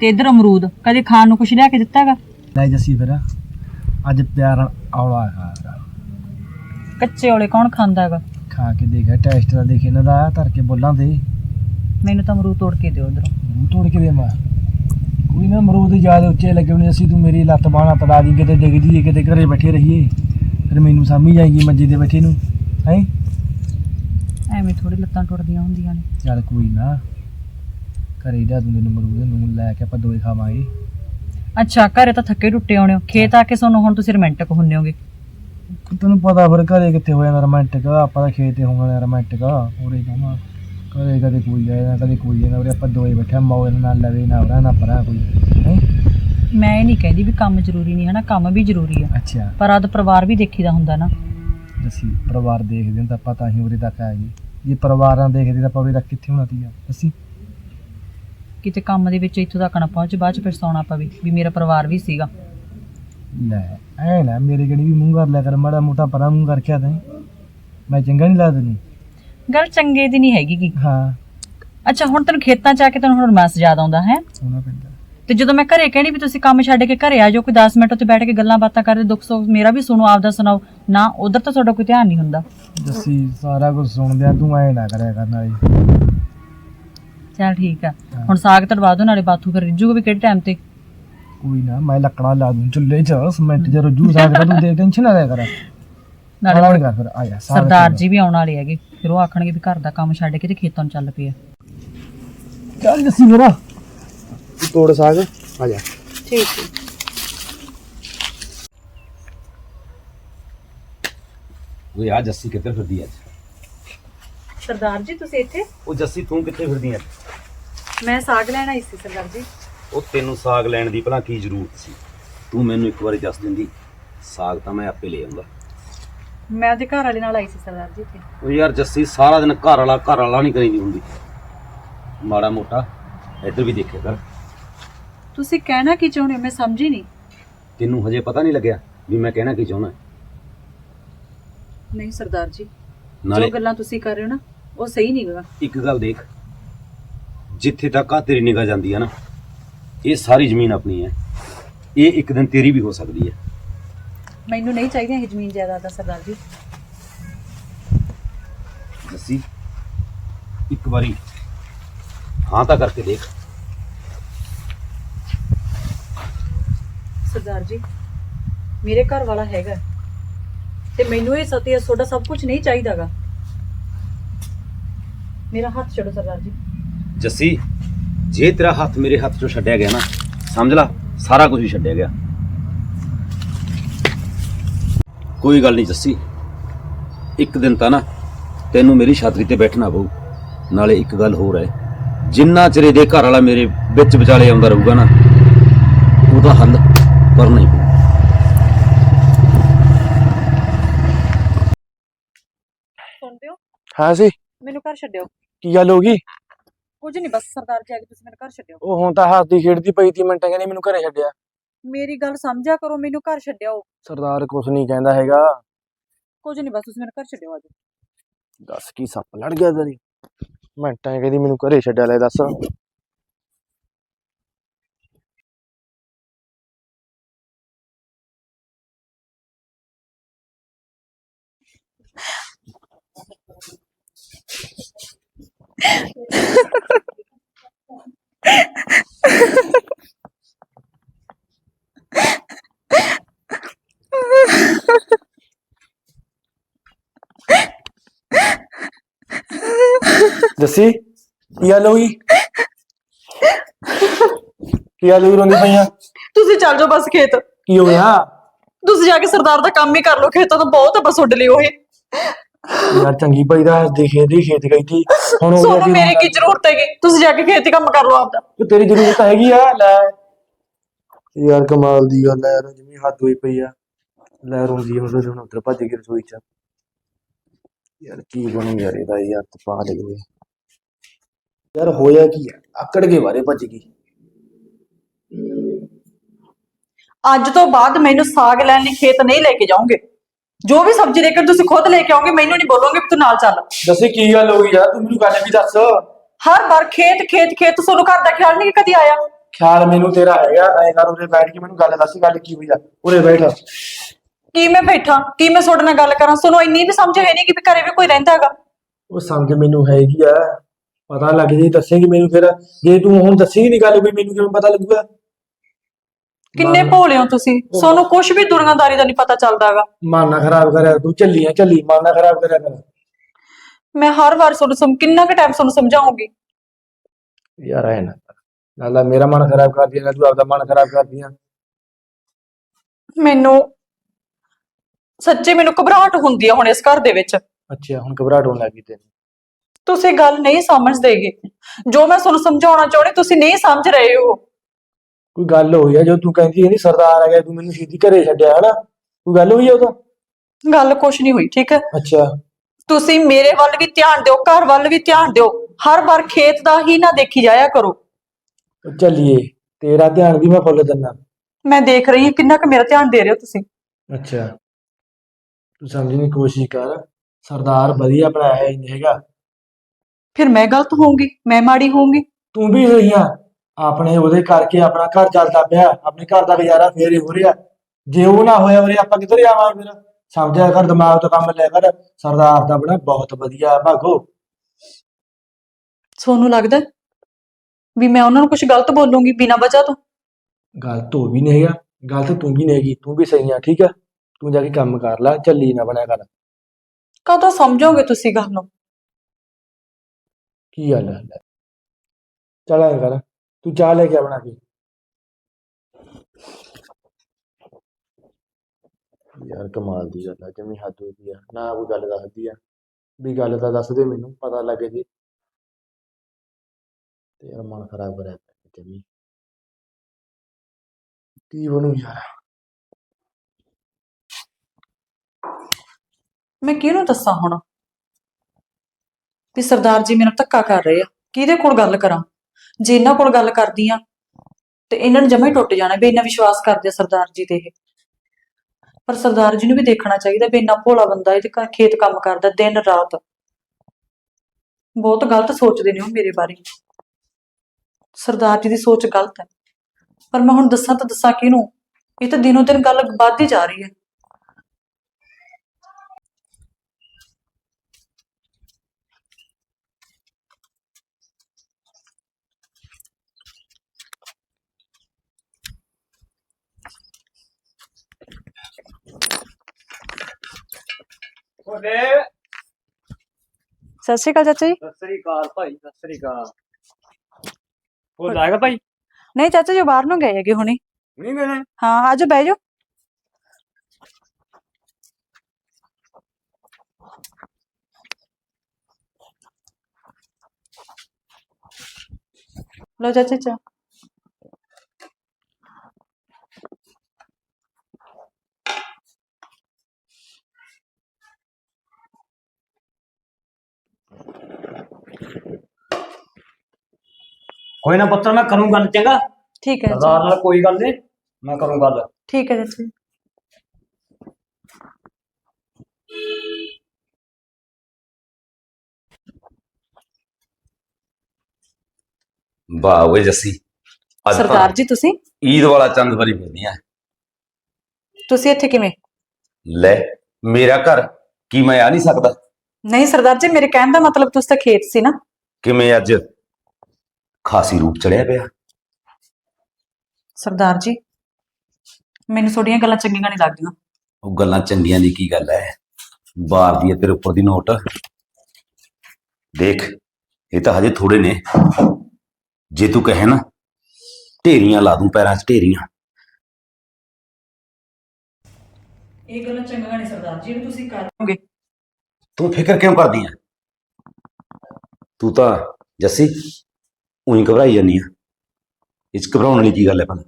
ਤੇ ਇਧਰ ਅਮਰੂਦ ਕਦੇ ਖਾਣ ਨੂੰ ਕੁਛ ਲਿਆ ਕੇ ਦਿੱਤਾਗਾ ਲੈ ਜੱਸੀ ਫਿਰ ਅੱਜ ਪਿਆਰ ਆਵਲਾ ਖਾ। ਕੱਚੇ ਔਲੇ ਕੌਣ ਖਾਂਦਾਗਾ ਖਾ ਕੇ ਦੇਖਿਆ ਟੈਸਟ ਦਾ ਦੇਖ ਇਹਨਾਂ ਦਾ ਧਰ ਕੇ ਬੋਲਾਂ ਤੇ ਮੈਨੂੰ ਤਾਂ ਅਮਰੂਦ ਤੋੜ ਕੇ ਦਿਓ ਉਧਰੋਂ। ਮੂੰਹ ਤੋੜ ਕੇ ਦੇਵਾਂ। ਕੋਈ ਨਾ ਅਮਰੂਦ ਜ਼ਿਆਦਾ ਉੱਚੇ ਲੱਗੇ ਹੋਣੇ ਅਸੀਂ ਤੂੰ ਮੇਰੀ ਲੱਤ ਬਾਹਣਾ ਤੜਾ ਦੀ ਕਿਤੇ ਡਿੱਗ ਜੀਏ ਕਿਤੇ ਘਰੇ ਬੈਠੇ ਰਹੀਏ। ਫਿਰ ਮੈਨੂੰ ਸਾਂਭੀ ਜਾਏਗੀ ਮੰਜੇ ਤੇ ਬੈਠੇ ਨੂੰ। ਹੈ? ਐਵੇਂ ਥੋੜੀ ਲੱਤਾਂ ਟੁੱਟਦੀਆਂ ਹੁੰਦੀਆਂ ਨੇ। ਚੱਲ ਕੋਈ ਨਾ। ਘਰੇ ਦਾ ਤੂੰ ਮੈਨੂੰ ਅਮਰੂਦ ਨੂੰ ਲੈ ਕੇ ਆਪਾਂ ਦੋਏ ਖਾਵਾਂਗੇ। ਅੱਛਾ ਘਰੇ ਤਾਂ ਥੱਕੇ ਟੁੱਟੇ ਆਉਣੇ ਹੋ। ਖੇਤ ਆ ਕੇ ਸੋਨੂੰ ਹੁਣ ਤੁਸੀਂ ਰੋਮਾਂਟਿਕ ਹੁੰਨੇ ਹੋਗੇ। ਤੈਨੂੰ ਪਤਾ ਫਿਰ ਘਰੇ ਕਿੱਥੇ ਹੋ ਜਾਂਦਾ ਰੋਮਾਂਟਿਕ ਆਪਾਂ ਤਾਂ ਖੇਤ ਤੇ ਹੋਣਾ ਰੋਮਾਂਟਿਕ ਉਰੇ ਜਾਵਾਂ ਘਰੇ ਕਦੇ ਕੋਈ ਆਏ ਨਾ ਕਦੇ ਕੋਈ ਆਏ ਉਰੇ ਆਪਾਂ ਦੋਏ ਬੈਠੇ ਮੌਜ ਨਾਲ ਲਵੇ ਨਾ ਉਰਾ ਨਾ ਪਰਾਂ ਕੋਈ ਹੈਂ? ਮੈਂ ਇਹ ਨਹੀਂ ਕਹਿੰਦੀ ਵੀ ਕੰਮ ਜ਼ਰੂਰੀ ਨਹੀਂ ਹਨਾ? ਕੰਮ ਵੀ ਜ਼ਰੂਰੀ ਆ। ਅੱਛਾ। ਪਰ ਆਦ ਪਰਿਵਾਰ ਵੀ ਦੇਖੀਦਾ ਹੁੰਦਾ ਨਾ। ਅਸੀਂ ਪਰਿਵਾਰ ਦੇਖਦੇ ਹਾਂ ਤਾਂ ਆਪਾਂ ਤਾਂ ਹੀ ਉਰੇ ਤੱਕ ਆਏ ਜੀ। ਜੇ ਪਰਿਵਾਰਾਂ ਦੇਖਦੇ ਤਾਂ ਆਪਾਂ ਉਰੇ ਤੱਕ ਕਿੱਥੇ ਹੋਣਾ ਸੀਗਾ ਅਸੀਂ ਕਿਤੇ ਕੰਮ ਦੇ ਵਿੱਚ ਇੱਥੋਂ ਤੱਕ ਨਾ ਪਹੁੰਚ ਬਾਅਦ ਚ ਪਛਤਾਉਣਾ ਪਵੇ ਵੀ ਮੇਰਾ ਪਰਿਵਾਰ ਵੀ ਸੀਗਾ। ਲੈ ਐ ਨਾ ਮੇਰੇ ਕਿਹੜੀ ਵੀ ਮੂੰਹ ਕਰ ਲਿਆ ਕਰ ਮਾੜਾ ਮੋਟਾ ਪਰਾਂ ਮੂੰਹ ਕਰਕੇ ਆ ਤੈਂ ਮੈਂ ਚੰਗਾ ਨਹੀਂ ਲੱਗਦਾ ਨਹੀਂ ਗੱਲ ਚੰਗੇ ਦੀ ਨਹੀਂ ਹੈਗੀ ਗੀ ਹਾਂ। ਅੱਛਾ ਹੁਣ ਤੈਨੂੰ ਖੇਤਾਂ ਚ ਆ ਕੇ ਤੈਨੂੰ ਹੁਣ ਰੋਮਾਂਸ ਯਾਦ ਆਉਂਦਾ ਹੈ? ਹੋਣਾ ਪੈਂਦਾ ਤੇ ਜਦੋਂ ਮੈਂ ਘਰੇ ਕਹਿਣੀ ਵੀ ਤੁਸੀਂ ਕੰਮ ਛੱਡ ਕੇ ਘਰੇ ਆ ਜਾਓ ਕੋਈ 10 ਮਿੰਟ ਉੱਤੇ ਬੈਠ ਕੇ ਗੱਲਾਂ ਬਾਤਾਂ ਕਰਦੇ ਦੁੱਖ ਸੁੱਖ ਮੇਰਾ ਵੀ ਸੁਣੋ ਆਪਦਾ ਸੁਣਾਓ। ਨਾ ਉਧਰ ਤਾਂ ਤੁਹਾਡਾ ਕੋਈ ਧਿਆਨ ਨਹੀਂ ਹੁੰਦਾ। ਜੱਸੀ ਸਾਰਾ ਕੁਝ ਸੁਣਦਿਆਂ ਤੂੰ ਐ ਨਾ ਕਰਿਆ ਕਰਨ ਵਾਲੀ ਚਲ ਠੀਕ ਆ। ਹੁਣ ਸਾਗ ਤੜਵਾ ਦੋ ਨਾਲੇ ਬਾਥੂ ਫਿਰ ਰਿੱਜੂਗਾ ਵੀ ਕਿਹੜੇ ਟਾਈਮ ਤੇ? ਕੋਈ ਨਾ ਮੈਂ ਲੱਕੜਾਂ ਲਾ ਦੂੰ ਚੁੱਲ੍ਹੇ 'ਚ ਸਮੈਂਟ 'ਚ ਰਜੂ ਸਕਦਾ ਤੂੰ ਦੇ ਟੈਨਸ਼ਨ ਨਾ ਲਿਆ ਕਰ। ਨਾਲੇ ਨਾਲੇ ਕਰ ਫਿਰ ਆ ਜਾ ਸਰਦਾਰ ਜੀ ਵੀ ਆਉਣ ਵਾਲੇ ਹੈਗੇ ਫਿਰ ਉਹ ਆਖਣਗੇ ਵੀ ਘਰ ਦਾ ਕੰਮ ਛੱਡ ਕੇ ਤੇ ਖੇਤਾਂ ਨੂੰ ਚੱਲ ਪਏ ਆ। ਚੱਲ ਜੱਸੀ ਮੇਰਾ। ਤੂੰ ਤੋੜ ਸਾਗ ਆ ਜਾ। ਠੀਕ ਓਏ ਆ ਜੱਸੀ ਕਿੱਧਰ ਫਿਰਦੀ ਅੱਜ? ਸਰਦਾਰ ਜੀ ਤੁਸੀਂ ਇੱਥੇ? ਉਹ ਜੱਸੀ ਤੂੰ ਕਿੱਥੇ ਫਿਰਦੀ ਅੱਜ? ਮੈਂ ਸਾਗ ਲੈਣ ਆਈ ਸੀ ਸਰਦਾਰ ਜੀ। ਉਹ ਤੈਨੂੰ ਸਾਗ ਲੈਣ ਦੀ ਭਲਾ ਕੀ ਜ਼ਰੂਰਤ ਸੀ? ਤੂੰ ਮੈਨੂੰ ਇੱਕ ਵਾਰੀ ਦੱਸ ਦਿੰਦੀ ਸਾਗ ਤਾਂ ਮੈਂ ਆਪੇ ਲੈ ਆਉਂਦਾ। ਮੈਂ ਉਹਦੇ ਘਰ ਵਾਲੇ ਨਾਲ ਆਈ ਸੀ ਸਰਦਾਰ ਜੀ ਇੱਥੇ ਉਹ ਯਾਰ ਜੱਸੀ ਸਾਰਾ ਦਿਨ ਘਰ ਵਾਲਾ ਘਰ ਵਾਲਾ ਨਹੀਂ ਕਰੀਦੀ ਹੁੰਦੀ। ਮਾੜਾ ਮੋਟਾ ਇੱਧਰ ਵੀ ਦੇਖਿਆ ਕਰ। ਤੁਸੀਂ ਕਹਿਣਾ ਕੀ ਚਾਹੁੰਦੇ ਹੋ? ਮੈਂ ਸਮਝੀ ਨਹੀਂ। ਤੈਨੂੰ ਹਜੇ ਪਤਾ ਨਹੀਂ ਲੱਗਿਆ ਵੀ ਮੈਂ ਕਹਿਣਾ ਕੀ ਚਾਹੁੰਦਾ। ਨਹੀਂ ਸਰਦਾਰ ਜੀ ਨਾਲੇ ਜੋ ਗੱਲਾਂ ਤੁਸੀਂ ਕਰ ਰਹੇ ਹੋ ਨਾ ਉਹ ਸਹੀ ਨਹੀਂ ਗਾ। ਇੱਕ ਗੱਲ ਦੇਖ ਜਿੱਥੇ ਤੱਕ ਆ ਤੇਰੀ ਨਿਗਾਹ ਜਾਂਦੀ ਹੈ ਨਾ ਇਹ ਸਾਰੀ ਜ਼ਮੀਨ ਆਪਣੀ ਹੈ। ਇਹ ਇੱਕ ਦਿਨ ਤੇਰੀ ਵੀ ਹੋ ਸਕਦੀ ਹੈ। ਮੈਨੂੰ ਨਹੀਂ ਚਾਹੀਦੀਆਂ ਇਹ ਜ਼ਮੀਨ ਜਾਇਦਾਦ ਦਾ ਸਰਦਾਰ ਜੀ। ਜੱਸੀ ਇੱਕ ਵਾਰੀ ਹਾਂ ਤਾਂ ਕਰਕੇ ਦੇਖ। ਸਰਦਾਰ ਜੀ ਮੇਰੇ ਘਰ ਵਾਲਾ ਹੈਗਾ ਤੇ ਮੈਨੂੰ ਇਹ ਸਤੀ ਤੁਹਾਡਾ ਸਭ ਕੁਝ ਨਹੀਂ ਚਾਹੀਦਾਗਾ। ਮੇਰਾ ਹੱਥ ਛੱਡੋ ਸਰਦਾਰ ਜੀ। ਜੱਸੀ ਜੇ ਤੇਰਾ ਹੱਥ ਮੇਰੇ ਹੱਥ ਚੋਂ ਛੱਡਿਆ ਗਿਆ ਨਾ ਸਮਝ ਲੈ ਸਾਰਾ ਕੁਝ ਹੀ ਛੱਡਿਆ ਗਿਆ। ਕੋਈ ਗੱਲ ਨਹੀਂ ਜੱਸੀ ਇੱਕ ਦਿਨ ਤਾਂ ਨਾ ਤੈਨੂੰ ਮੇਰੀ ਛਾਤਰੀ ਤੇ ਬੈਠਣਾ ਪਊ ਨਾਲੇ ਇੱਕ ਗੱਲ ਹੋਰ ਹੈ ਜਿੰਨਾ ਚਿਰ ਇਹਦੇ ਘਰ ਵਾਲਾ ਮੇਰੇ ਵਿੱਚ ਵਿਚਾਲੇ ਆਉਂਦਾ ਰਹੂਗਾ ਨਾ ਉਹਦਾ ਹੱਲ ਕਰਨਾ ਹੀ ਪਊ। ਸੁਣਦੇ ਹੋ ਹਾਂ ਸੀ ਮੈਨੂੰ ਘਰ ਛੱਡਿਓ। ਕੀ ਗੱਲ ਹੋ ਗਈ? ਕੁਝ ਨਹੀਂ ਬਸ ਸਰਦਾਰ ਜੀ ਆ ਕੇ ਤੁਸੀਂ ਮੈਨੂੰ ਘਰ ਛੱਡਿਓ। ਉਹ ਹੁਣ ਤਾਂ ਹੱਸਦੀ ਖੇਡਦੀ ਪਈ ਤੀ ਮਿੰਟਾਂ ਕਹਿੰਦੀ ਮੈਨੂੰ ਘਰੇ ਛੱਡਿਆ। ਮੇਰੀ ਗੱਲ ਸਮਝਿਆ ਕਰੋ ਮੈਨੂੰ ਘਰ ਛੱਡਿਓ। ਸਰਦਾਰ ਕੁਛ ਨਹੀਂ ਕਹਿੰਦਾ ਹੈਗਾ। ਕੁਝ ਨਹੀਂ ਬਸ ਤੁਸੀਂ ਮੈਨੂੰ ਘਰ ਛੱਡਿਓ ਅੱਜ। ਦੱਸ ਕੀ ਸੱਪ ਲੜ ਗਿਆ ਤੇਰੀ? ਮਿੰਟਾਂ ਹੀ ਕਹਿੰਦੀ ਮੈਨੂੰ ਘਰੇ ਛੱਡਿਆ ਲੈ ਦੱਸ। ਦੱਸੀ ਕੀ ਗੱਲ ਹੋਈ ਕੀ ਗੱਲ ਹੋਈ ਰੋਂਦੀ ਪਈਆਂ ਤੁਸੀਂ ਚੱਲ ਜਾਓ ਬਸ ਖੇਤ ਕੀ ਹੋ ਗਿਆ ਤੁਸੀਂ ਜਾ ਕੇ ਸਰਦਾਰ ਦਾ ਕੰਮ ਹੀ ਕਰ ਲਓ ਖੇਤਾਂ ਤਾਂ ਬਹੁਤ ਆ ਬਸ ਉੱਡ ਲਿਓ ਇਹ ਯਾਰ ਚੰਗੀ ਭਾਈ ਦਾ ਹੱਸਦੀ ਖੇਦੀ ਖੇਤ ਗਈ ਹੁਣ ਹੋ ਸੋਨੂੰ ਮੇਰੇ ਕੀ ਜ਼ਰੂਰਤ ਹੈਗੀ? ਤੁਸੀਂ ਜਾ ਕੇ ਖੇਤੀ ਕੰਮ ਕਰ ਲਓ ਆਪਦਾ। ਕਿ ਤੇਰੀ ਜ਼ਰੂਰਤ ਹੈਗੀ ਆ ਲੈ। ਯਾਰ ਕਮਾਲ ਦੀ ਗੱਲ ਆ ਯਾਰ ਜਿਵੇਂ ਹੱਦ ਹੋਈ ਪਈ ਆ। ਲੈ ਰੋਂਦੀ ਹੁੰਦਾ ਹੁਣ ਉਧਰ ਭੱਜ ਕੇ ਰਸੋਈ ਚ। ਯਾਰ ਕੀ ਬਣੂ ਯਾਰ ਇਹਦਾ ਯਾਰ ਤਪਾ ਲਈ ਯਾਰ ਹੋਇਆ ਕੀ ਆ? ਆਕੜ ਕੇ ਬਾਰੇ ਭੱਜ ਗਈ। ਅੱਜ ਤੋਂ ਬਾਅਦ ਮੈਨੂੰ ਸਾਗ ਲੈਣ ਲਈ ਖੇਤ ਨਹੀਂ ਲੈ ਕੇ ਜਾਓਗੇ। ਜੋ ਵੀ ਸਬਜ਼ੀ ਲੈ ਕੇ ਤੁਸੀਂ ਖੁਦ ਲੈ ਕੇ ਆਓਗੇ ਮੈਨੂੰ ਨਹੀਂ ਬੋਲੋਗੇ ਵੀ ਤੂੰ ਨਾਲ ਚੱਲ। ਦੱਸੇ ਕੀ ਗੱਲ ਹੋ ਗਈ ਯਾਰ? ਤੂੰ ਮੈਨੂੰ ਗੱਲ ਵੀ ਦੱਸ। ਹਰ ਵਾਰ ਖੇਤ ਖੇਤ ਖੇਤ ਤੁਹਾਨੂੰ ਘਰ ਦਾ ਖਿਆਲ ਨਹੀਂ ਕਦੀ ਆਇਆ? ਖਿਆਲ ਮੈਨੂੰ ਤੇਰਾ ਹੈਗਾ ਐ ਕਰ ਉਰੇ ਬੈਠ ਕੇ ਮੈਨੂੰ ਗੱਲ ਦੱਸ ਗੱਲ ਕੀ ਹੋਈ ਆ? ਉਰੇ ਬੈਠ। ਕੀ ਮੈਂ ਬੈਠਾ? ਕੀ ਮੈਂ ਤੁਹਾਡੇ ਨਾਲ ਗੱਲ ਕਰਾਂ? ਤੁਹਾਨੂੰ ਇੰਨੀ ਵੀ ਸਮਝ ਹੈ ਨਹੀਂ ਕਿ ਵੀ ਘਰੇ ਵੀ ਕੋਈ ਰਹਿੰਦਾ ਹੈਗਾ। ਉਹ ਸਮਝ ਮੈਨੂੰ ਹੈਗੀ ਆ। ਪਤਾ ਲੱਗ ਜੇ ਦੱਸੇਂਗੀ ਮੈਨੂੰ ਫਿਰ। ਜੇ ਤੂੰ ਹੁਣ ਦੱਸੇਂਗੀ ਨਹੀਂ ਗੱਲ ਵੀ ਮੈਨੂੰ ਕਿਵੇਂ ਪਤਾ ਲੱਗੂਗਾ? ਕਿੰਨੇ ਭੋਲੇ ਹੋ ਤੁਸੀਂ? ਤੁਹਾਨੂੰ ਕੁਝ ਵੀ ਦੁਨੀਆਦਾਰੀ ਦਾ ਨਹੀਂ ਪਤਾ ਚੱਲਦਾਗਾ ਮਨ ਨਾ ਖਰਾਬ ਕਰਿਆ ਤੂੰ ਚੱਲੀ ਆ ਚੱਲੀ ਮਨ ਨਾ ਖਰਾਬ ਕਰਿਆ ਕਰ। ਮੈਂ ਹਰ ਵਾਰ ਤੁਹਾਨੂੰ ਸਮ ਕਿੰਨਾ ਕੁ ਟਾਈਮ ਤੁਹਾਨੂੰ ਸਮਝਾਉਂਗੀ? ਯਾਰ ਐ ਨਾ ਕਰ। ਨਾਲੇ ਮੇਰਾ ਮਨ ਖਰਾਬ ਕਰਦੀ ਆ ਨਾ ਤੂੰ ਆਪਦਾ ਮਨ ਖਰਾਬ ਕਰਦੀ ਆ। ਮੈਨੂੰ ਸੱਚੇ ਮੈਨੂੰ ਘਬਰਾਹਟ ਹੁੰਦੀ ਆ ਹੁਣ ਇਸ ਘਰ ਦੇ ਵਿੱਚ। ਅੱਛਾ ਹੁਣ ਘਬਰਾਹਟ ਹੋਣ ਲੱਗੀ ਤੈਨੂੰ। ਤੁਸੀਂ ਗੱਲ ਨਹੀਂ ਸਮਝਦੇਗੇ ਜੋ ਮੈਂ ਤੁਹਾਨੂੰ ਸਮਝਾਉਣਾ ਚਾਹੁੰਦੀ ਤੁਸੀਂ ਨਹੀਂ ਸਮਝ ਰਹੇ ਹੋ। ਕੋਈ ਗੱਲ ਹੋਈ ਆ ਜੋ ਤੂੰ ਕਹਿੰਦੀ ਨਹੀਂ ਸਰਦਾਰ ਆ ਗਿਆ ਤੂੰ ਮੈਨੂੰ ਸਿੱਧੀ ਘਰੇ ਛੱਡਿਆ ਹਨਾ? ਕੋਈ ਗੱਲ ਹੋਈ ਆ ਤਾਂ ਗੱਲ ਕੁਛ ਨਹੀਂ ਹੋਈ ਠੀਕ ਹੈ? ਅੱਛਾ। ਤੁਸੀਂ ਮੇਰੇ ਵੱਲ ਵੀ ਧਿਆਨ ਦਿਓ ਘਰ ਵੱਲ ਵੀ ਧਿਆਨ ਦਿਓ। ਹਰ ਵਾਰ ਖੇਤ ਦਾ ਹੀ ਨਾ ਦੇਖੀ ਜਾਇਆ ਕਰੋ। ਚੱਲੀਏ ਤੇਰਾ ਧਿਆਨ ਵੀ ਮੈਂ ਫੁੱਲ ਦਿੰਨਾ ਮੈਂ ਦੇਖ ਰਹੀ ਹਾਂ ਕਿੰਨਾ ਕੁ ਮੇਰਾ ਧਿਆਨ ਦੇ ਰਹੇ ਹੋ ਤੁਸੀਂ। ਅੱਛਾ। ਤੂੰ ਸਮਝਣ ਦੀ ਕੋਸ਼ਿਸ਼ ਕਰ ਸਰਦਾਰ ਵਧੀਆ ਬਣਾਇਆ ਹੀ ਨਹੀਂ ਹੈਗਾ। ਫਿਰ ਮੈਂ ਗਲਤ ਹੋਊਂਗੀ ਮੈਂ ਮਾੜੀ ਹੋਊਂਗੀ? ਤੂੰ ਵੀ ਸਹੀ ਆ। ਆਪਣੇ ਉਹਦੇ ਕਰਕੇ ਆਪਣਾ ਘਰ ਚੱਲਦਾ ਪਿਆ ਆਪਣੇ ਘਰ ਦਾ ਗੁਜ਼ਾਰਾ ਫੇਰ ਹੀ ਹੋ ਰਿਹਾ। ਜੇ ਉਹ ਨਾ ਹੋਇਆ ਉਰੇ ਆਪਾਂ ਕਿੱਧਰ ਜਾਵਾਂਗੇ ਫਿਰ? ਸਮਝਿਆ ਕਰ ਦਿਮਾਗ ਤੋਂ ਕੰਮ ਲਿਆ ਕਰ। ਸਰਦਾਰ ਦਾ ਬਣਾ ਬਹੁਤ ਵਧੀਆ ਭਾਗੋ। ਤੁਹਾਨੂੰ ਲੱਗਦਾ ਹੈ ਵੀ ਮੈਂ ਉਹਨਾਂ ਨੂੰ ਕੁਝ ਗਲਤ ਬੋਲੂੰਗੀ ਬਿਨਾਂ ਵਜ੍ਹਾ ਤੋਂ? ਗੱਲ ਤੂੰ ਵੀ ਨਹੀਂ ਹੈਗਾ ਗਲਤ ਤੂੰ ਵੀ ਨਹੀਂ ਹੈਗੀ ਤੂੰ ਵੀ ਸਹੀ ਆ ਠੀਕ ਆ? ਤੂੰ ਜਾ ਕੇ ਕੰਮ ਕਰ ਲੈ ਚੱਲੀ ਨਾ ਬਣਿਆ ਕਰ। ਕਦੋਂ ਸਮਝੋਗੇ ਤੁਸੀਂ ਗੱਲ ਨੂੰ? ਕੀ ਗੱਲ ਹੈ ਚੱਲ ਕਰ। ਤੂੰ ਚਾਹ ਲੈ ਕੇ ਆਪਣਾ ਕੀ। ਯਾਰ ਕਮਾਲ ਦੀ ਗੱਲ ਆ ਜਮੀ ਹੱਦ ਹੋਈ ਦੀ ਆ। ਨਾ ਕੋਈ ਗੱਲ ਦੱਸਦੀ ਆ। ਵੀ ਗੱਲ ਤਾਂ ਦੱਸ ਦੇ ਮੈਨੂੰ ਪਤਾ ਲੱਗੇ ਜੀ। ਤੇ ਯਾਰ ਮਨ ਖਰਾਬ ਕਰਿਆ ਪਿਆ ਜਮੀ। ਕੀ ਬਣੂ ਯਾਰ? ਮੈਂ ਕਿਹਨੂੰ ਦੱਸਾਂ ਹੁਣ? ਵੀ ਸਰਦਾਰ ਜੀ ਮੈਨੂੰ ਧੱਕਾ ਕਰ ਰਹੇ ਆ। ਕਿਹਦੇ ਕੋਲ ਗੱਲ ਕਰਾਂ? ਜੇ ਇਹਨਾਂ ਕੋਲ ਗੱਲ ਕਰਦੀ ਆ, ਤੇ ਇਹਨਾਂ ਨੂੰ ਜਮਾ ਹੀ ਟੁੱਟ ਜਾਣਾ ਵੀ ਇੰਨਾ ਵਿਸ਼ਵਾਸ ਕਰਦੇ ਆ ਸਰਦਾਰ ਜੀ ਤੇ ਇਹ। ਪਰ ਸਰਦਾਰ ਜੀ ਨੂੰ ਵੀ ਦੇਖਣਾ ਚਾਹੀਦਾ ਵੀ ਇੰਨਾ ਭੋਲਾ ਬੰਦਾ ਇਹਦੇ ਘਰ ਖੇਤ ਕੰਮ ਕਰਦਾ ਦਿਨ ਰਾਤ। ਬਹੁਤ ਗਲਤ ਸੋਚਦੇ ਨੇ ਉਹ ਮੇਰੇ ਬਾਰੇ। ਸਰਦਾਰ ਜੀ ਦੀ ਸੋਚ ਗਲਤ ਹੈ। ਪਰ ਮੈਂ ਹੁਣ ਦੱਸਾਂ ਤਾਂ ਦੱਸਾਂ ਕਿਹਨੂੰ? ਇਹ ਤਾਂ ਦਿਨੋਂ ਦਿਨ ਗੱਲ ਵੱਧਦੀ ਜਾ ਰਹੀ ਹੈ। ਸਤਿ ਸ਼੍ਰੀ ਅਕਾਲ ਚਾਚਾ। ਜੀ ਸਤਿ ਸ੍ਰੀ ਅਕਾਲ ਭਾਈ ਸਤਿ ਸ੍ਰੀ ਅਕਾਲ। ਉਹ ਲਾਏਗਾ ਭਾਈ? ਨਹੀਂ ਚਾਚਾ ਜੀ ਉਹ ਬਾਹਰ ਨੂੰ ਗਏ ਹੈਗੇ ਹੁਣੇ। ਨਹੀਂ ਗਏ ਹਾਂ ਆਜੋ ਬਹਿ ਜਾਓ। ਲੋ ਚਾਚਾ ਚਾ ਕੋਈ ਨਾ ਪੁੱਤਰ ਮੈਂ ਕਰੂੰ ਗੱਲ ਚੰਗਾ? ਠੀਕ ਹੈ ਸਰਦਾਰ ਚਾਚਾ ਨਾਲ ਕੋਈ ਗੱਲ ਨਹੀਂ ਮੈਂ ਕਰੂੰ ਗੱਲ। ਠੀਕ ਹੈ ਚਾਚਾ ਜੀ। ਵਾਹ ਓਏ ਜੱਸੀ ਅੱਜ ਤਾਂ ਸਰਦਾਰ ਜੀ ਤੁਸੀਂ? ਈਦ ਵਾਲਾ ਚੰਦ ਵਾਰੀ ਮਿਲਦੀਆਂ ਤੁਸੀਂ ਇੱਥੇ ਕਿਵੇਂ? ਲੈ ਮੇਰਾ ਘਰ ਕੀ ਮੈਂ ਆ ਨਹੀਂ ਸਕਦਾ? ਨਹੀਂ ਸਰਦਾਰ ਜੀ ਮੇਰੇ ਕਹਿਣ ਦਾ ਮਤਲਬ ਤੁਸੀਂ ਤਾਂ ਖੇਤ ਸੀ ਨਾ। ਕਿਵੇਂ ਅੱਜ? ਖਾਸੀ ਰੂਪ ਚੜਿਆ ਪਿਆ। ਸਰਦਾਰ ਜੀ ਮੈਨੂੰ ਤੁਹਾਡੀਆਂ ਗੱਲਾਂ ਚੰਗੀਆਂ ਨਹੀਂ ਲੱਗਦੀਆਂ। ਉਹ ਗੱਲਾਂ ਚੰਗੀਆਂ ਦੀ ਕੀ ਗੱਲ ਹੈ? ਬਾਹਰ ਦੀ ਹੈ ਤੇਰੇ ਉੱਪਰ ਦੀ ਨੋਟ। ਦੇਖ ਇਹ ਤਾਂ ਹਜੇ ਥੋੜੇ ਨੇ। ਜੇ ਤੂੰ ਕਹੇ ਨਾ ਢੇਰੀਆਂ ਲਾ ਦੂੰ ਪੈਰਾਂ 'ਚ ਢੇਰੀਆਂ। ਇਹ ਗੱਲਾਂ ਚੰਗੀਆਂ ਨਹੀਂ ਸਰਦਾਰ ਜੀ ਤੁਸੀਂ ਕਰੋਗੇ ਤੂੰ ਫਿਕਰ ਕਿਉਂ ਕਰਦੀ ਆ ਤੂੰ ਤਾਂ ਜੱਸੀ ਉਹੀ ਘਬਰਾਈ ਜਾਂਦੀ ਆ। ਇਸ 'ਚ ਘਬਰਾਉਣ ਵਾਲੀ ਕੀ ਗੱਲ ਹੈ ਭਲਾ?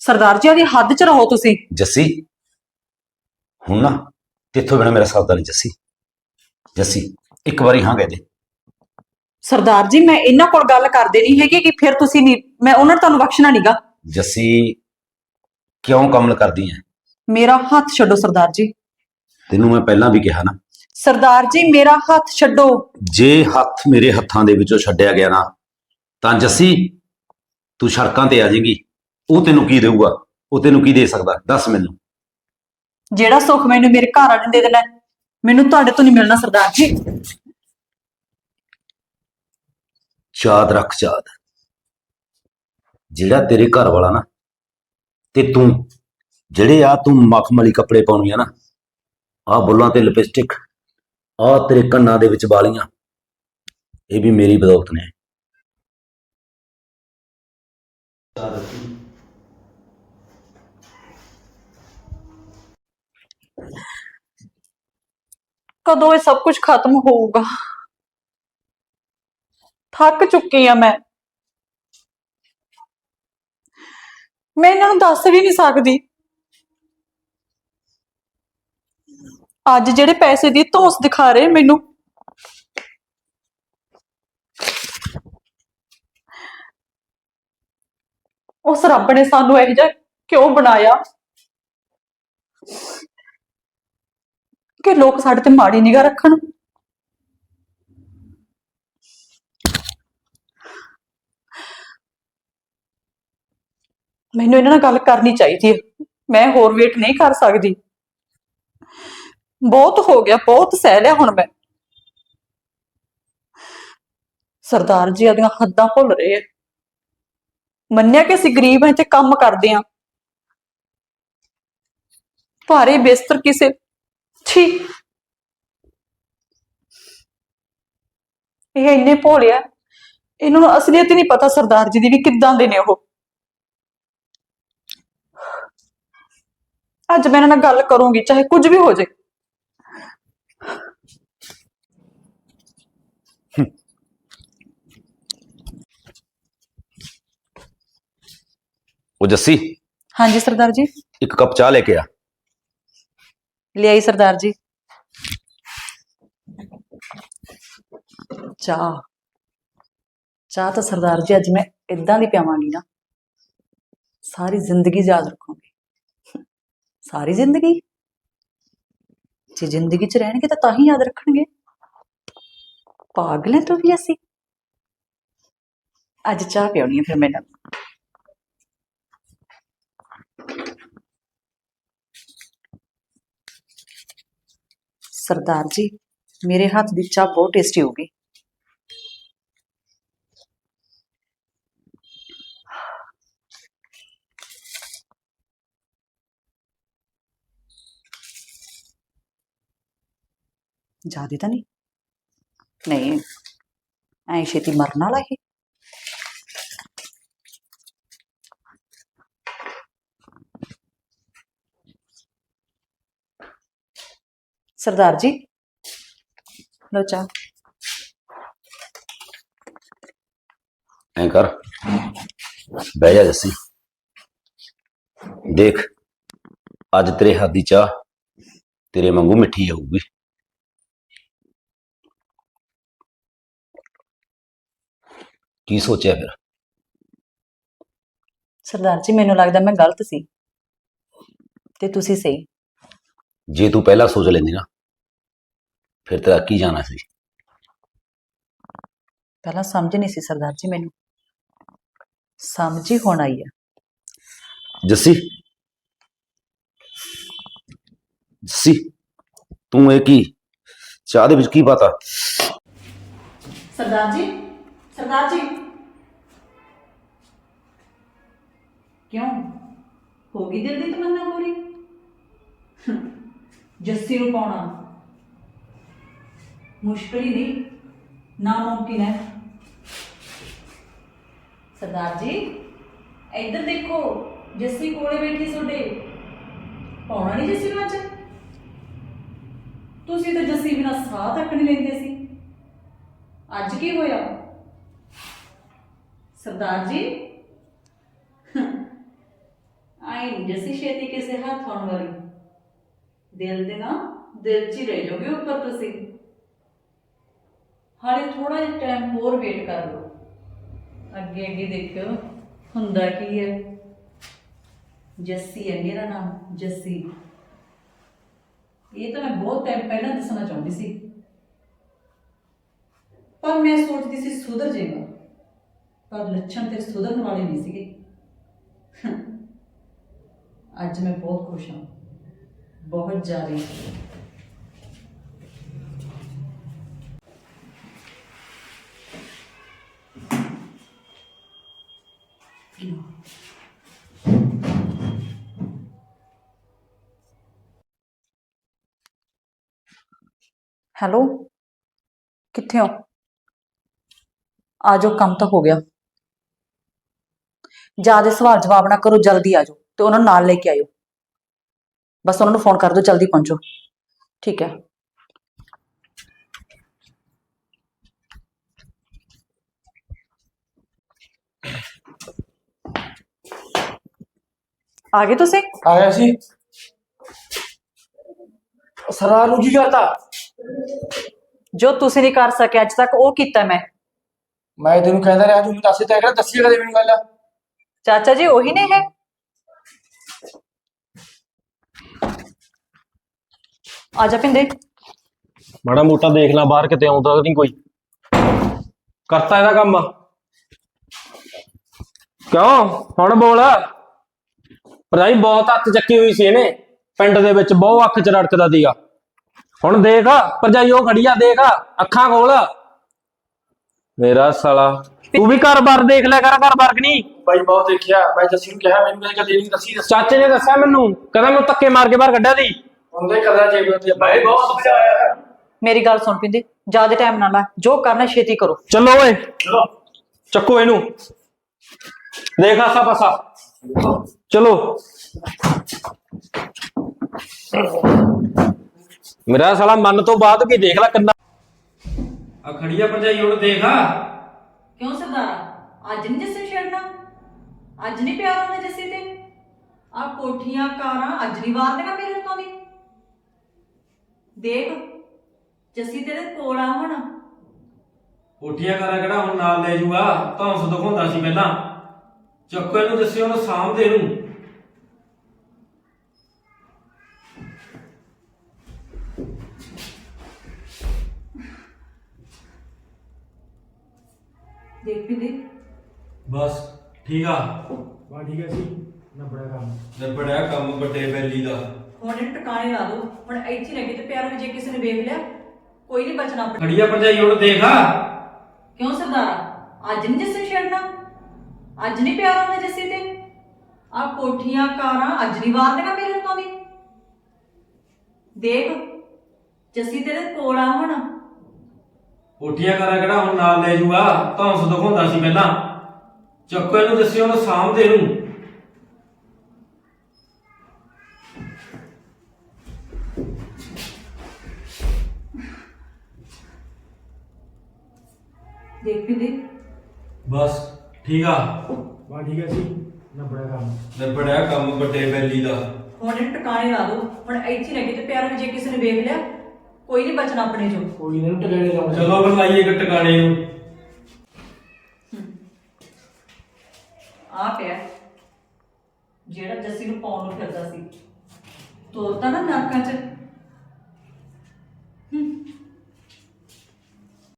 ਸਰਦਾਰ ਜੀ ਉਹਦੀ ਹੱਦ 'ਚ ਰਹੋ ਤੁਸੀਂ। ਜੱਸੀ ਹੁਣ ਨਾ ਤੇਥੋਂ ਬਿਨਾ ਮੇਰਾ ਸਰਦਾ ਨਹੀਂ ਜੱਸੀ। ਜੱਸੀ ਇੱਕ ਵਾਰੀ ਹਾਂ ਕਹਿ ਦੇ। ਸਰਦਾਰ ਜੀ ਮੈਂ ਇਹਨਾਂ ਕੋਲ ਗੱਲ ਕਰਦੇ ਨਹੀਂ ਹੈਗੀ ਕਿ ਫਿਰ ਤੁਸੀਂ ਨਹੀਂ ਮੈਂ ਉਹਨਾਂ ਨੂੰ ਤੁਹਾਨੂੰ ਬਖਸ਼ਣਾ ਨਹੀਂਗਾ ਜੱਸੀ ਕਿਉਂ ਕਮਲ ਕਰਦੀ ਐ? ਮੇਰਾ ਹੱਥ ਛੱਡੋ ਸਰਦਾਰ ਜੀ। ਤੈਨੂੰ ਮੈਂ ਪਹਿਲਾਂ ਵੀ ਕਿਹਾ ਨਾ ਸਰਦਾਰ ਜੀ ਮੇਰਾ ਹੱਥ ਛੱਡੋ। ਜੇ ਹੱਥ ਮੇਰੇ ਹੱਥਾਂ ਦੇ ਵਿੱਚੋਂ ਛੱਡਿਆ ਗਿਆ ਨਾ ਤਾਂ ਜੱਸੀ ਤੂੰ ਸੜਕਾਂ ਤੇ ਆ ਜਾਏਗੀ। ਉਹ ਤੈਨੂੰ ਕੀ ਦੇਊਗਾ? ਉਹ ਤੈਨੂੰ ਕੀ ਦੇ ਸਕਦਾ? ਦੱਸ ਮੈਨੂੰ। ਜਿਹੜਾ ਸੁੱਖ ਮੈਨੂੰ ਮੇਰੇ ਘਰ ਵਾਲੇ ਨੇ ਦੇ ਦੇਣਾ ਹੈ, ਮੈਨੂੰ ਤੁਹਾਡੇ ਤੋਂ ਨਹੀਂ ਮਿਲਣਾ ਸਰਦਾਰ ਜੀ। ਯਾਦ ਰੱਖ ਯਾਦ। ਜਿਹੜਾ ਤੇਰੇ ਘਰ ਵਾਲਾ ਨਾ ਤੇ ਤੂੰ ਜਿਹੜੇ ਆ ਤੂੰ ਮਖਮਲੀ ਕੱਪੜੇ ਪਾਉਣੀ ਆ ਨਾ ਆ ਬੁੱਲਾਂ ਤੇ ਲਿਪਸਟਿਕ ਆ ਤੇਰੇ ਕੰਨਾਂ ਦੇ ਵਿੱਚ ਵਾਲੀਆਂ। ਇਹ ਵੀ ਮੇਰੀ ਬਦੌਲਤ ਨੇ। ਕਦੋਂ ਇਹ ਸਭ ਕੁਝ ਖਤਮ ਹੋਊਗਾ? ਥੱਕ ਚੁੱਕੀ ਆ ਮੈਂ। ਮੈਂ ਇਹਨਾਂ ਨੂੰ ਦੱਸ ਵੀ ਨਹੀਂ ਸਕਦੀ। ਅੱਜ ਜਿਹੜੇ ਪੈਸੇ ਦੀ ਧੋਸ ਦਿਖਾ ਰਹੇ ਮੈਨੂੰ। ਉਸ ਰੱਬ ਨੇ ਸਾਨੂੰ ਇਹ ਜਿਹਾ ਕਿਉਂ ਬਣਾਇਆ? ਕਿ ਲੋਕ ਸਾਡੇ ਤੇ ਮਾੜੀ ਨਿਗਾਹ ਰੱਖਣ। ਮੈਨੂੰ ਇਹਨਾਂ ਨਾਲ ਗੱਲ ਕਰਨੀ ਚਾਹੀਦੀ ਹੈ। ਮੈਂ ਹੋਰ ਵੇਟ ਨਹੀਂ ਕਰ ਸਕਦੀ। ਬਹੁਤ ਹੋ ਗਿਆ, ਬਹੁਤ ਸਹਿ ਲਿਆ ਹੁਣ ਮੈਂ। ਸਰਦਾਰ ਜੀ ਆਦੀਆਂ ਹੱਦਾਂ ਭੁੱਲ ਰਹੇ ਆ। ਮੰਨਿਆ ਕਿ ਅਸੀਂ ਗਰੀਬ ਹਾਂ ਤੇ ਕੰਮ ਕਰਦੇ ਹਾਂ। ਭਾਰੇ ਬਿਸਤਰ ਕਿਸੇ, ਛੀ। ਇਹ ਇੰਨੇ ਭੋਲੇ ਆ, ਇਹਨਾਂ ਨੂੰ ਅਸਲੀਅਤ ਹੀ ਨਹੀਂ ਪਤਾ ਸਰਦਾਰ ਜੀ ਦੀ ਵੀ ਕਿੱਦਾਂ ਦੇ ਨੇ ਉਹ। ਅੱਜ ਮੈਂ ਇਹਨਾਂ ਨਾਲ ਗੱਲ ਕਰੂੰਗੀ, ਚਾਹੇ ਕੁਝ ਵੀ ਹੋ ਜਾਏ। ਉਹ ਜੱਸੀ? ਹਾਂਜੀ ਸਰਦਾਰ ਜੀ। ਇੱਕ ਕੱਪ ਚਾਹ ਲੈ ਕੇ ਆ। ਲਿਆਈ ਸਰਦਾਰ ਜੀ। ਚਾਹ। ਚਾਹ ਤਾਂ ਸਰਦਾਰ ਜੀ ਅੱਜ ਮੈਂ ਇਦਾਂ ਦੀ ਪਿਆਵਾਂਗੀ ਨਾ। ਸਾਰੀ ਜ਼ਿੰਦਗੀ ਯਾਦ ਰੱਖੂੰਗੀ। ਸਾਰੀ ਜ਼ਿੰਦਗੀ? ਜੇ ਜ਼ਿੰਦਗੀ 'ਚ ਰਹਿਣਗੇ ਤਾਂ ਤਾਂ ਹੀ ਯਾਦ ਰੱਖਣਗੇ। ਪਾਗਲ ਹੈ ਤੂੰ ਵੀ ਅਸੀਂ। ਅੱਜ ਚਾਹ ਪਿਉਣੀ ਹੈ ਫਿਰ ਮੈਂ ਸਰਦਾਰ ਜੀ, ਮੇਰੇ ਹੱਥ ਦੀ ਚਾਹ ਬਹੁਤ ਟੇਸਟੀ ਹੋਗੀ ਜ਼ਿਆਦਾ ਤਾਂ ਨਹੀਂ? ਨਹੀਂ, ਐ ਛੇਤੀ ਮਰਨ ਵਾਲਾ ਇਹ? ਸਰਦਾਰ ਜੀ। ਲੋ ਚਾਹ। ਐਂ ਕਰ। ਬਹਿ ਜਾ ਜੱਸੀ। ਦੇਖ ਅੱਜ ਤੇਰੇ ਹੱਥ ਦੀ ਚਾਹ ਤੇਰੇ ਵਾਂਗੂ ਮਿੱਠੀ ਆਊਗੀ। ਕੀ ਸੋਚਿਆ ਫਿਰ? ਸਰਦਾਰ ਜੀ ਮੈਨੂੰ ਲੱਗਦਾ ਮੈਂ ਗਲਤ ਸੀ। ਤੇ ਤੁਸੀਂ ਸਹੀ। ਜੇ ਤੂੰ ਪਹਿਲਾਂ ਸੋਚ ਲੈਂਦੀ ਨਾ ਫਿਰ ਤੇਰਾ ਕੀ ਜਾਣਾ ਸੀ ਪਹਿਲਾਂ ਸਮਝ ਨਹੀਂ ਸੀ ਸਰਦਾਰ ਜੀ ਮੈਨੂੰ ਸਮਝ ਹੀ ਹੁਣ ਆਈ ਹੈ ਜੱਸੀ ਜੱਸੀ ਤੂੰ ਇਹ ਕੀ ਚਾਹ ਦੇ ਵਿੱਚ ਕੀ ਪਤਾ ਸਰਦਾਰ ਜੀ ਸਰਦਾਰ ਜੀ ਕਿਉਂ ਹੋ ਗਈ ਦਿਲ ਦੀ ਤਮੰਨਾ ਪੂਰੀ ਹਮ, ਜੱਸੀ ਨੂੰ ਪਾਉਣਾ। ਮੁਸ਼ਕਿਲ ਹੀ ਨਹੀਂ ਨਾਮੁਮਕਿਨ ਹੈ। ਸਰਦਾਰ ਜੀ, ਇੱਧਰ ਦੇਖੋ, ਜੱਸੀ ਕੋਲੇ ਬੈਠੀ ਤੁਹਾਡੇ। ਪਾਉਣਾ ਨਹੀਂ ਜੱਸੀ ਨੂੰ ਅੱਜ? ਤੁਸੀਂ ਤਾਂ ਜੱਸੀ ਬਿਨਾਂ ਸਾਹ ਤੱਕ ਨਹੀਂ ਲੈਂਦੇ ਸੀ। ਅੱਜ ਕੀ ਹੋਇਆ? ਸਰਦਾਰ ਜੀ ਆਈ ਜੱਸੀ ਛੇਤੀ ਕਿਸੇ ਹੱਥ ਆਉਣ ਵਾਲੀ। ਦਿਲ ਦੇ ਨਾ ਦਿਲ 'ਚ ਹੀ ਰਹਿ ਜਾਓਗੇ ਉੱਪਰ ਤੁਸੀਂ। ਹਾਲੇ ਥੋੜਾ ਜਿਹਾ ਟਾਈਮ ਹੋਰ ਵੇਟ ਕਰ ਲਓ। ਅੱਗੇ ਅੱਗੇ ਦੇਖਿਓ ਹੁੰਦਾ ਕੀ ਹੈ। ਜੱਸੀ ਹੈ ਮੇਰਾ ਨਾਮ, ਜੱਸੀ। ਇਹ ਤਾਂ ਮੈਂ ਬਹੁਤ ਟਾਈਮ ਪਹਿਲਾਂ ਦੱਸਣਾ ਚਾਹੁੰਦੀ ਸੀ। ਪਰ ਮੈਂ ਸੋਚਦੀ ਸੀ ਸੁਧਰ ਜਾਏਗਾ। ਪਰ ਲੱਛਣ ਤੇ ਸੁਧਰਨ ਵਾਲੇ ਨਹੀਂ ਸੀਗੇ। ਅੱਜ ਮੈਂ ਬਹੁਤ ਖੁਸ਼ ਹਾਂ। ਬਹੁਤ ਜ਼ਿਆਦਾ। ਹੈਲੋ, ਕਿੱਥੇ ਹੋ? ਆ ਜਾਓ ਕੰਮ ਤਾਂ ਹੋ ਗਿਆ। ਜ਼ਿਆਦਾ ਸਵਾਲ ਜਵਾਬ ਨਾ ਕਰੋ, ਜਲਦੀ ਆ ਜਾਓ ਤੇ ਉਹਨਾਂ ਨੂੰ ਨਾਲ ਲੈ ਕੇ ਆਇਓ। ਬਸ ਉਹਨਾਂ ਨੂੰ ਫੋਨ ਕਰ ਦਿਓ ਜਲਦੀ ਪਹੁੰਚੋ। ਠੀਕ ਹੈ। ਆ ਗਏ ਤੁਸੀਂ? ਆਇਆ ਸੀ। ਸਰਦਾਰ ਨੂੰ ਕੀ ਕਰਤਾ ਜੋ ਤੁਸੀਂ ਨਹੀਂ ਕਰ ਸਕੇ ਅੱਜ ਤੱਕ ਉਹ ਕੀਤਾ ਮੈਂ। ਮੈਂ ਤੈਨੂੰ ਕਹਿੰਦਾ ਰਿਹਾ ਤੂੰ ਮੈਨੂੰ ਦੱਸੇ ਤਾਂ ਕਿਹੜਾ ਦੱਸੀ ਕਦੇ ਮੈਨੂੰ ਗੱਲ? ਚਾਚਾ ਜੀ ਉਹੀ ਨੇ ਹੈ ਆ ਜਾ ਪਿੰਦੇ। ਮਾੜਾ ਮੋਟਾ ਦੇਖ ਲੈ ਬਾਹਰ ਕਿਤੇ ਆਉਂਦਾ ਨਹੀਂ ਕੋਈ। ਕਰਤਾ ਇਹਦਾ ਕੰਮ। ਕਿਉਂ? ਹੁਣ ਬੋਲ। ਭਰਾਈ ਬਹੁਤ ਹੱਥ ਚੱਕੀ ਹੋਈ ਸੀ ਇਹਨੇ। ਪਿੰਡ ਦੇ ਵਿੱਚ ਬਹੁਤ ਅੱਖ ਚ ਰੜਕਦਾ ਦੀਗਾ ਹੁਣ ਦੇਖ ਭਰਜਾਈ ਉਹ ਖੜੀ ਆ ਦੇਖ ਅੱਖਾਂ ਖੋਲ। ਮੇਰਾ ਸਾਲਾ ਤੂੰ ਵੀ ਘਰ-ਬਾਰ ਦੇਖ ਲਿਆ ਕਰ ਘਰ-ਬਾਰ ਕਿ ਨਹੀਂ? ਬਾਈ ਬਹੁਤ ਦੇਖਿਆ। ਮੈਂ ਜੱਸੀ ਨੂੰ ਕਿਹਾ ਮੈਨੂੰ ਕਦੇ ਨਹੀਂ ਦੱਸੀ ਦੱਸ। ਚਾਚੇ ਨੇ ਦੱਸਿਆ ਮੈਨੂੰ ਕਹਿੰਦਾ ਮੈਂ ਧੱਕੇ ਮਾਰ ਕੇ ਬਾਹਰ ਕੱਢਿਆ ਦੀ ਹੁੰਦੇ ਕਦਾ ਜੇ ਤੇ ਬਾਈ ਬਹੁਤ ਸਮਝਾਇਆ ਮੇਰੀ ਗੱਲ ਸੁਣ ਪਿੰਦੇ ਜ਼ਿਆਦਾ ਟਾਈਮ ਨਾ ਲਾ ਜੋ ਕਰਨਾ ਛੇਤੀ ਕਰੋ। ਚਲੋ ਓਏ। ਚੱਕੋ ਇਹਨੂੰ। ਦੇਖ ਆਸਾ ਪਾਸਾ। ਚਲੋ। ਮੇਰਾ ਸਾਲਾ ਮਨ ਤੋਂ ਬਾਅਦ ਵੀ ਦੇਖ ਲੈ ਕਿੰਨਾ ਆ ਖੜੀ ਆ ਭਰਜਾਈ ਹੁਣ ਦੇਖ। ਆ ਕਿਉਂ ਸਰਦਾਰ? ਅੱਜ ਨਹੀਂ ਜੱਸੀ ਛੇੜਨਾ? ਅੱਜ ਨਹੀਂ ਪਿਆਰ ਆਉਂਦਾ ਜੱਸੀ ਤੇ? ਆ ਕੋਠੀਆਂ ਕਾਰਾਂ ਅੱਜ ਨਹੀਂ ਵਾਰ ਮੇਰੇ ਉੱਤੋਂ ਦੀ? ਦੇਖ ਜੱਸੀ ਤੇਰੇ ਕੋਲ ਆ ਹੁਣ। ਕੋਠੀਆਂ ਕਰਾ ਕਿਹੜਾ ਹੁਣ ਨਾਲ ਲੈ ਜੂਗਾ ਧੌਂਸ ਦਿਖਾਉਂਦਾ ਸੀ ਪਹਿਲਾਂ। ਚੱਕੋ ਇਹਨੂੰ ਦੱਸਿਓ ਉਹਨੂੰ ਸਾਂਭਦੇ ਇਹਨੂੰ। ਦੇਖ ਬਸ ਠੀਕ ਆ। ਬਾ ਠੀਕ ਹੈ ਸੀ ਨਾ ਬੜਾ ਕੰਮ। ਨਿਬੜਿਆ ਕੰਮ ਵੱਡੇ ਬੈਲੀ ਦਾ। ਹੁਣ ਇਹਨੂੰ ਟਿਕਾਣੇ ਲਾ ਦੋ। ਹੁਣ ਇੱਥੇ ਲੱਗੇ ਤੇ ਪਿਆਰ ਵਿੱਚ ਜੇ ਕਿਸੇ ਨੇ ਵੇਖ ਲਿਆ? ਕੋਈ ਨਹੀਂ ਬਚਣਾ ਆਪਣੇ ਖੜੀ ਆ ਭਰਜਾਈ ਦੇਖ। ਆ ਕਿਉਂ ਸਰਦਾਰ? ਅੱਜ ਨਹੀਂ ਜੱਸੀ ਛੇੜਨਾ? ਅੱਜ ਨਹੀਂ ਪਿਆਰ ਆਉਂਦਾ ਜੱਸੀ ਤੇ? ਆ ਕੋਠੀਆਂ ਕਾਰਾਂ ਅੱਜ ਨਹੀਂ ਵਾਰ ਦੇਗਾ ਮੇਰੇ ਉੱਤੋਂ ਦੀ? ਦੇਖ ਜੱਸੀ ਤੇਰੇ ਕੋਲ ਆ ਹੁਣ। ਕੋਠੀਆਂ ਕਰਾ ਕਿਹੜਾ ਹੁਣ ਨਾਲ ਲੈ ਜੂਗਾ ਧੌਂਸ ਦਿਖਾਉਂਦਾ ਸੀ ਪਹਿਲਾਂ। ਚੱਕੋ ਇਹਨੂੰ ਦੱਸਿਓ ਉਹਨੂੰ ਸਾਂਭਦੇ ਇਹਨੂੰ। ਦੇਖ ਪਿੰਦੇ ਬਸ ਠੀਕ ਆ? ਬਾ ਠੀਕ ਹੈ ਸੀ ਨਾ ਬੜਾ ਕੰਮ। ਨਿਬੜਿਆ ਕੰਮ ਵੱਡੇ ਬੈਲੀ ਦਾ। ਹੁਣ ਇਹਨੂੰ ਟਿਕਾਣੇ ਲਾ ਦੋ। ਹੁਣ ਇੱਥੇ ਲੱਗੇ ਤੇ ਪਿਆਰ ਵਿੱਚ ਜੇ ਕਿਸੇ ਨੇ ਵੇਖ ਲਿਆ ਕੋਈ ਨਹੀਂ ਬਚਣਾ ਆਪਣੇ ਚੋਂ। ਕੋਈ ਨਹੀਂ ਟਗੜੇ ਲਾਉਣਾ ਚਲੋ ਫਿਰ ਲਾਈਏ ਇੱਕ ਟਿਕਾਣੇ ਨੂੰ। ਆ ਪਿਆ। ਜਿਹੜਾ ਜੱਸੀ ਨੂੰ ਪਾਉਣ ਨੂੰ ਫਿਰਦਾ ਸੀ। ਤੋਰਤਾ ਨਾ ਨਰਕਾਂ 'ਚ।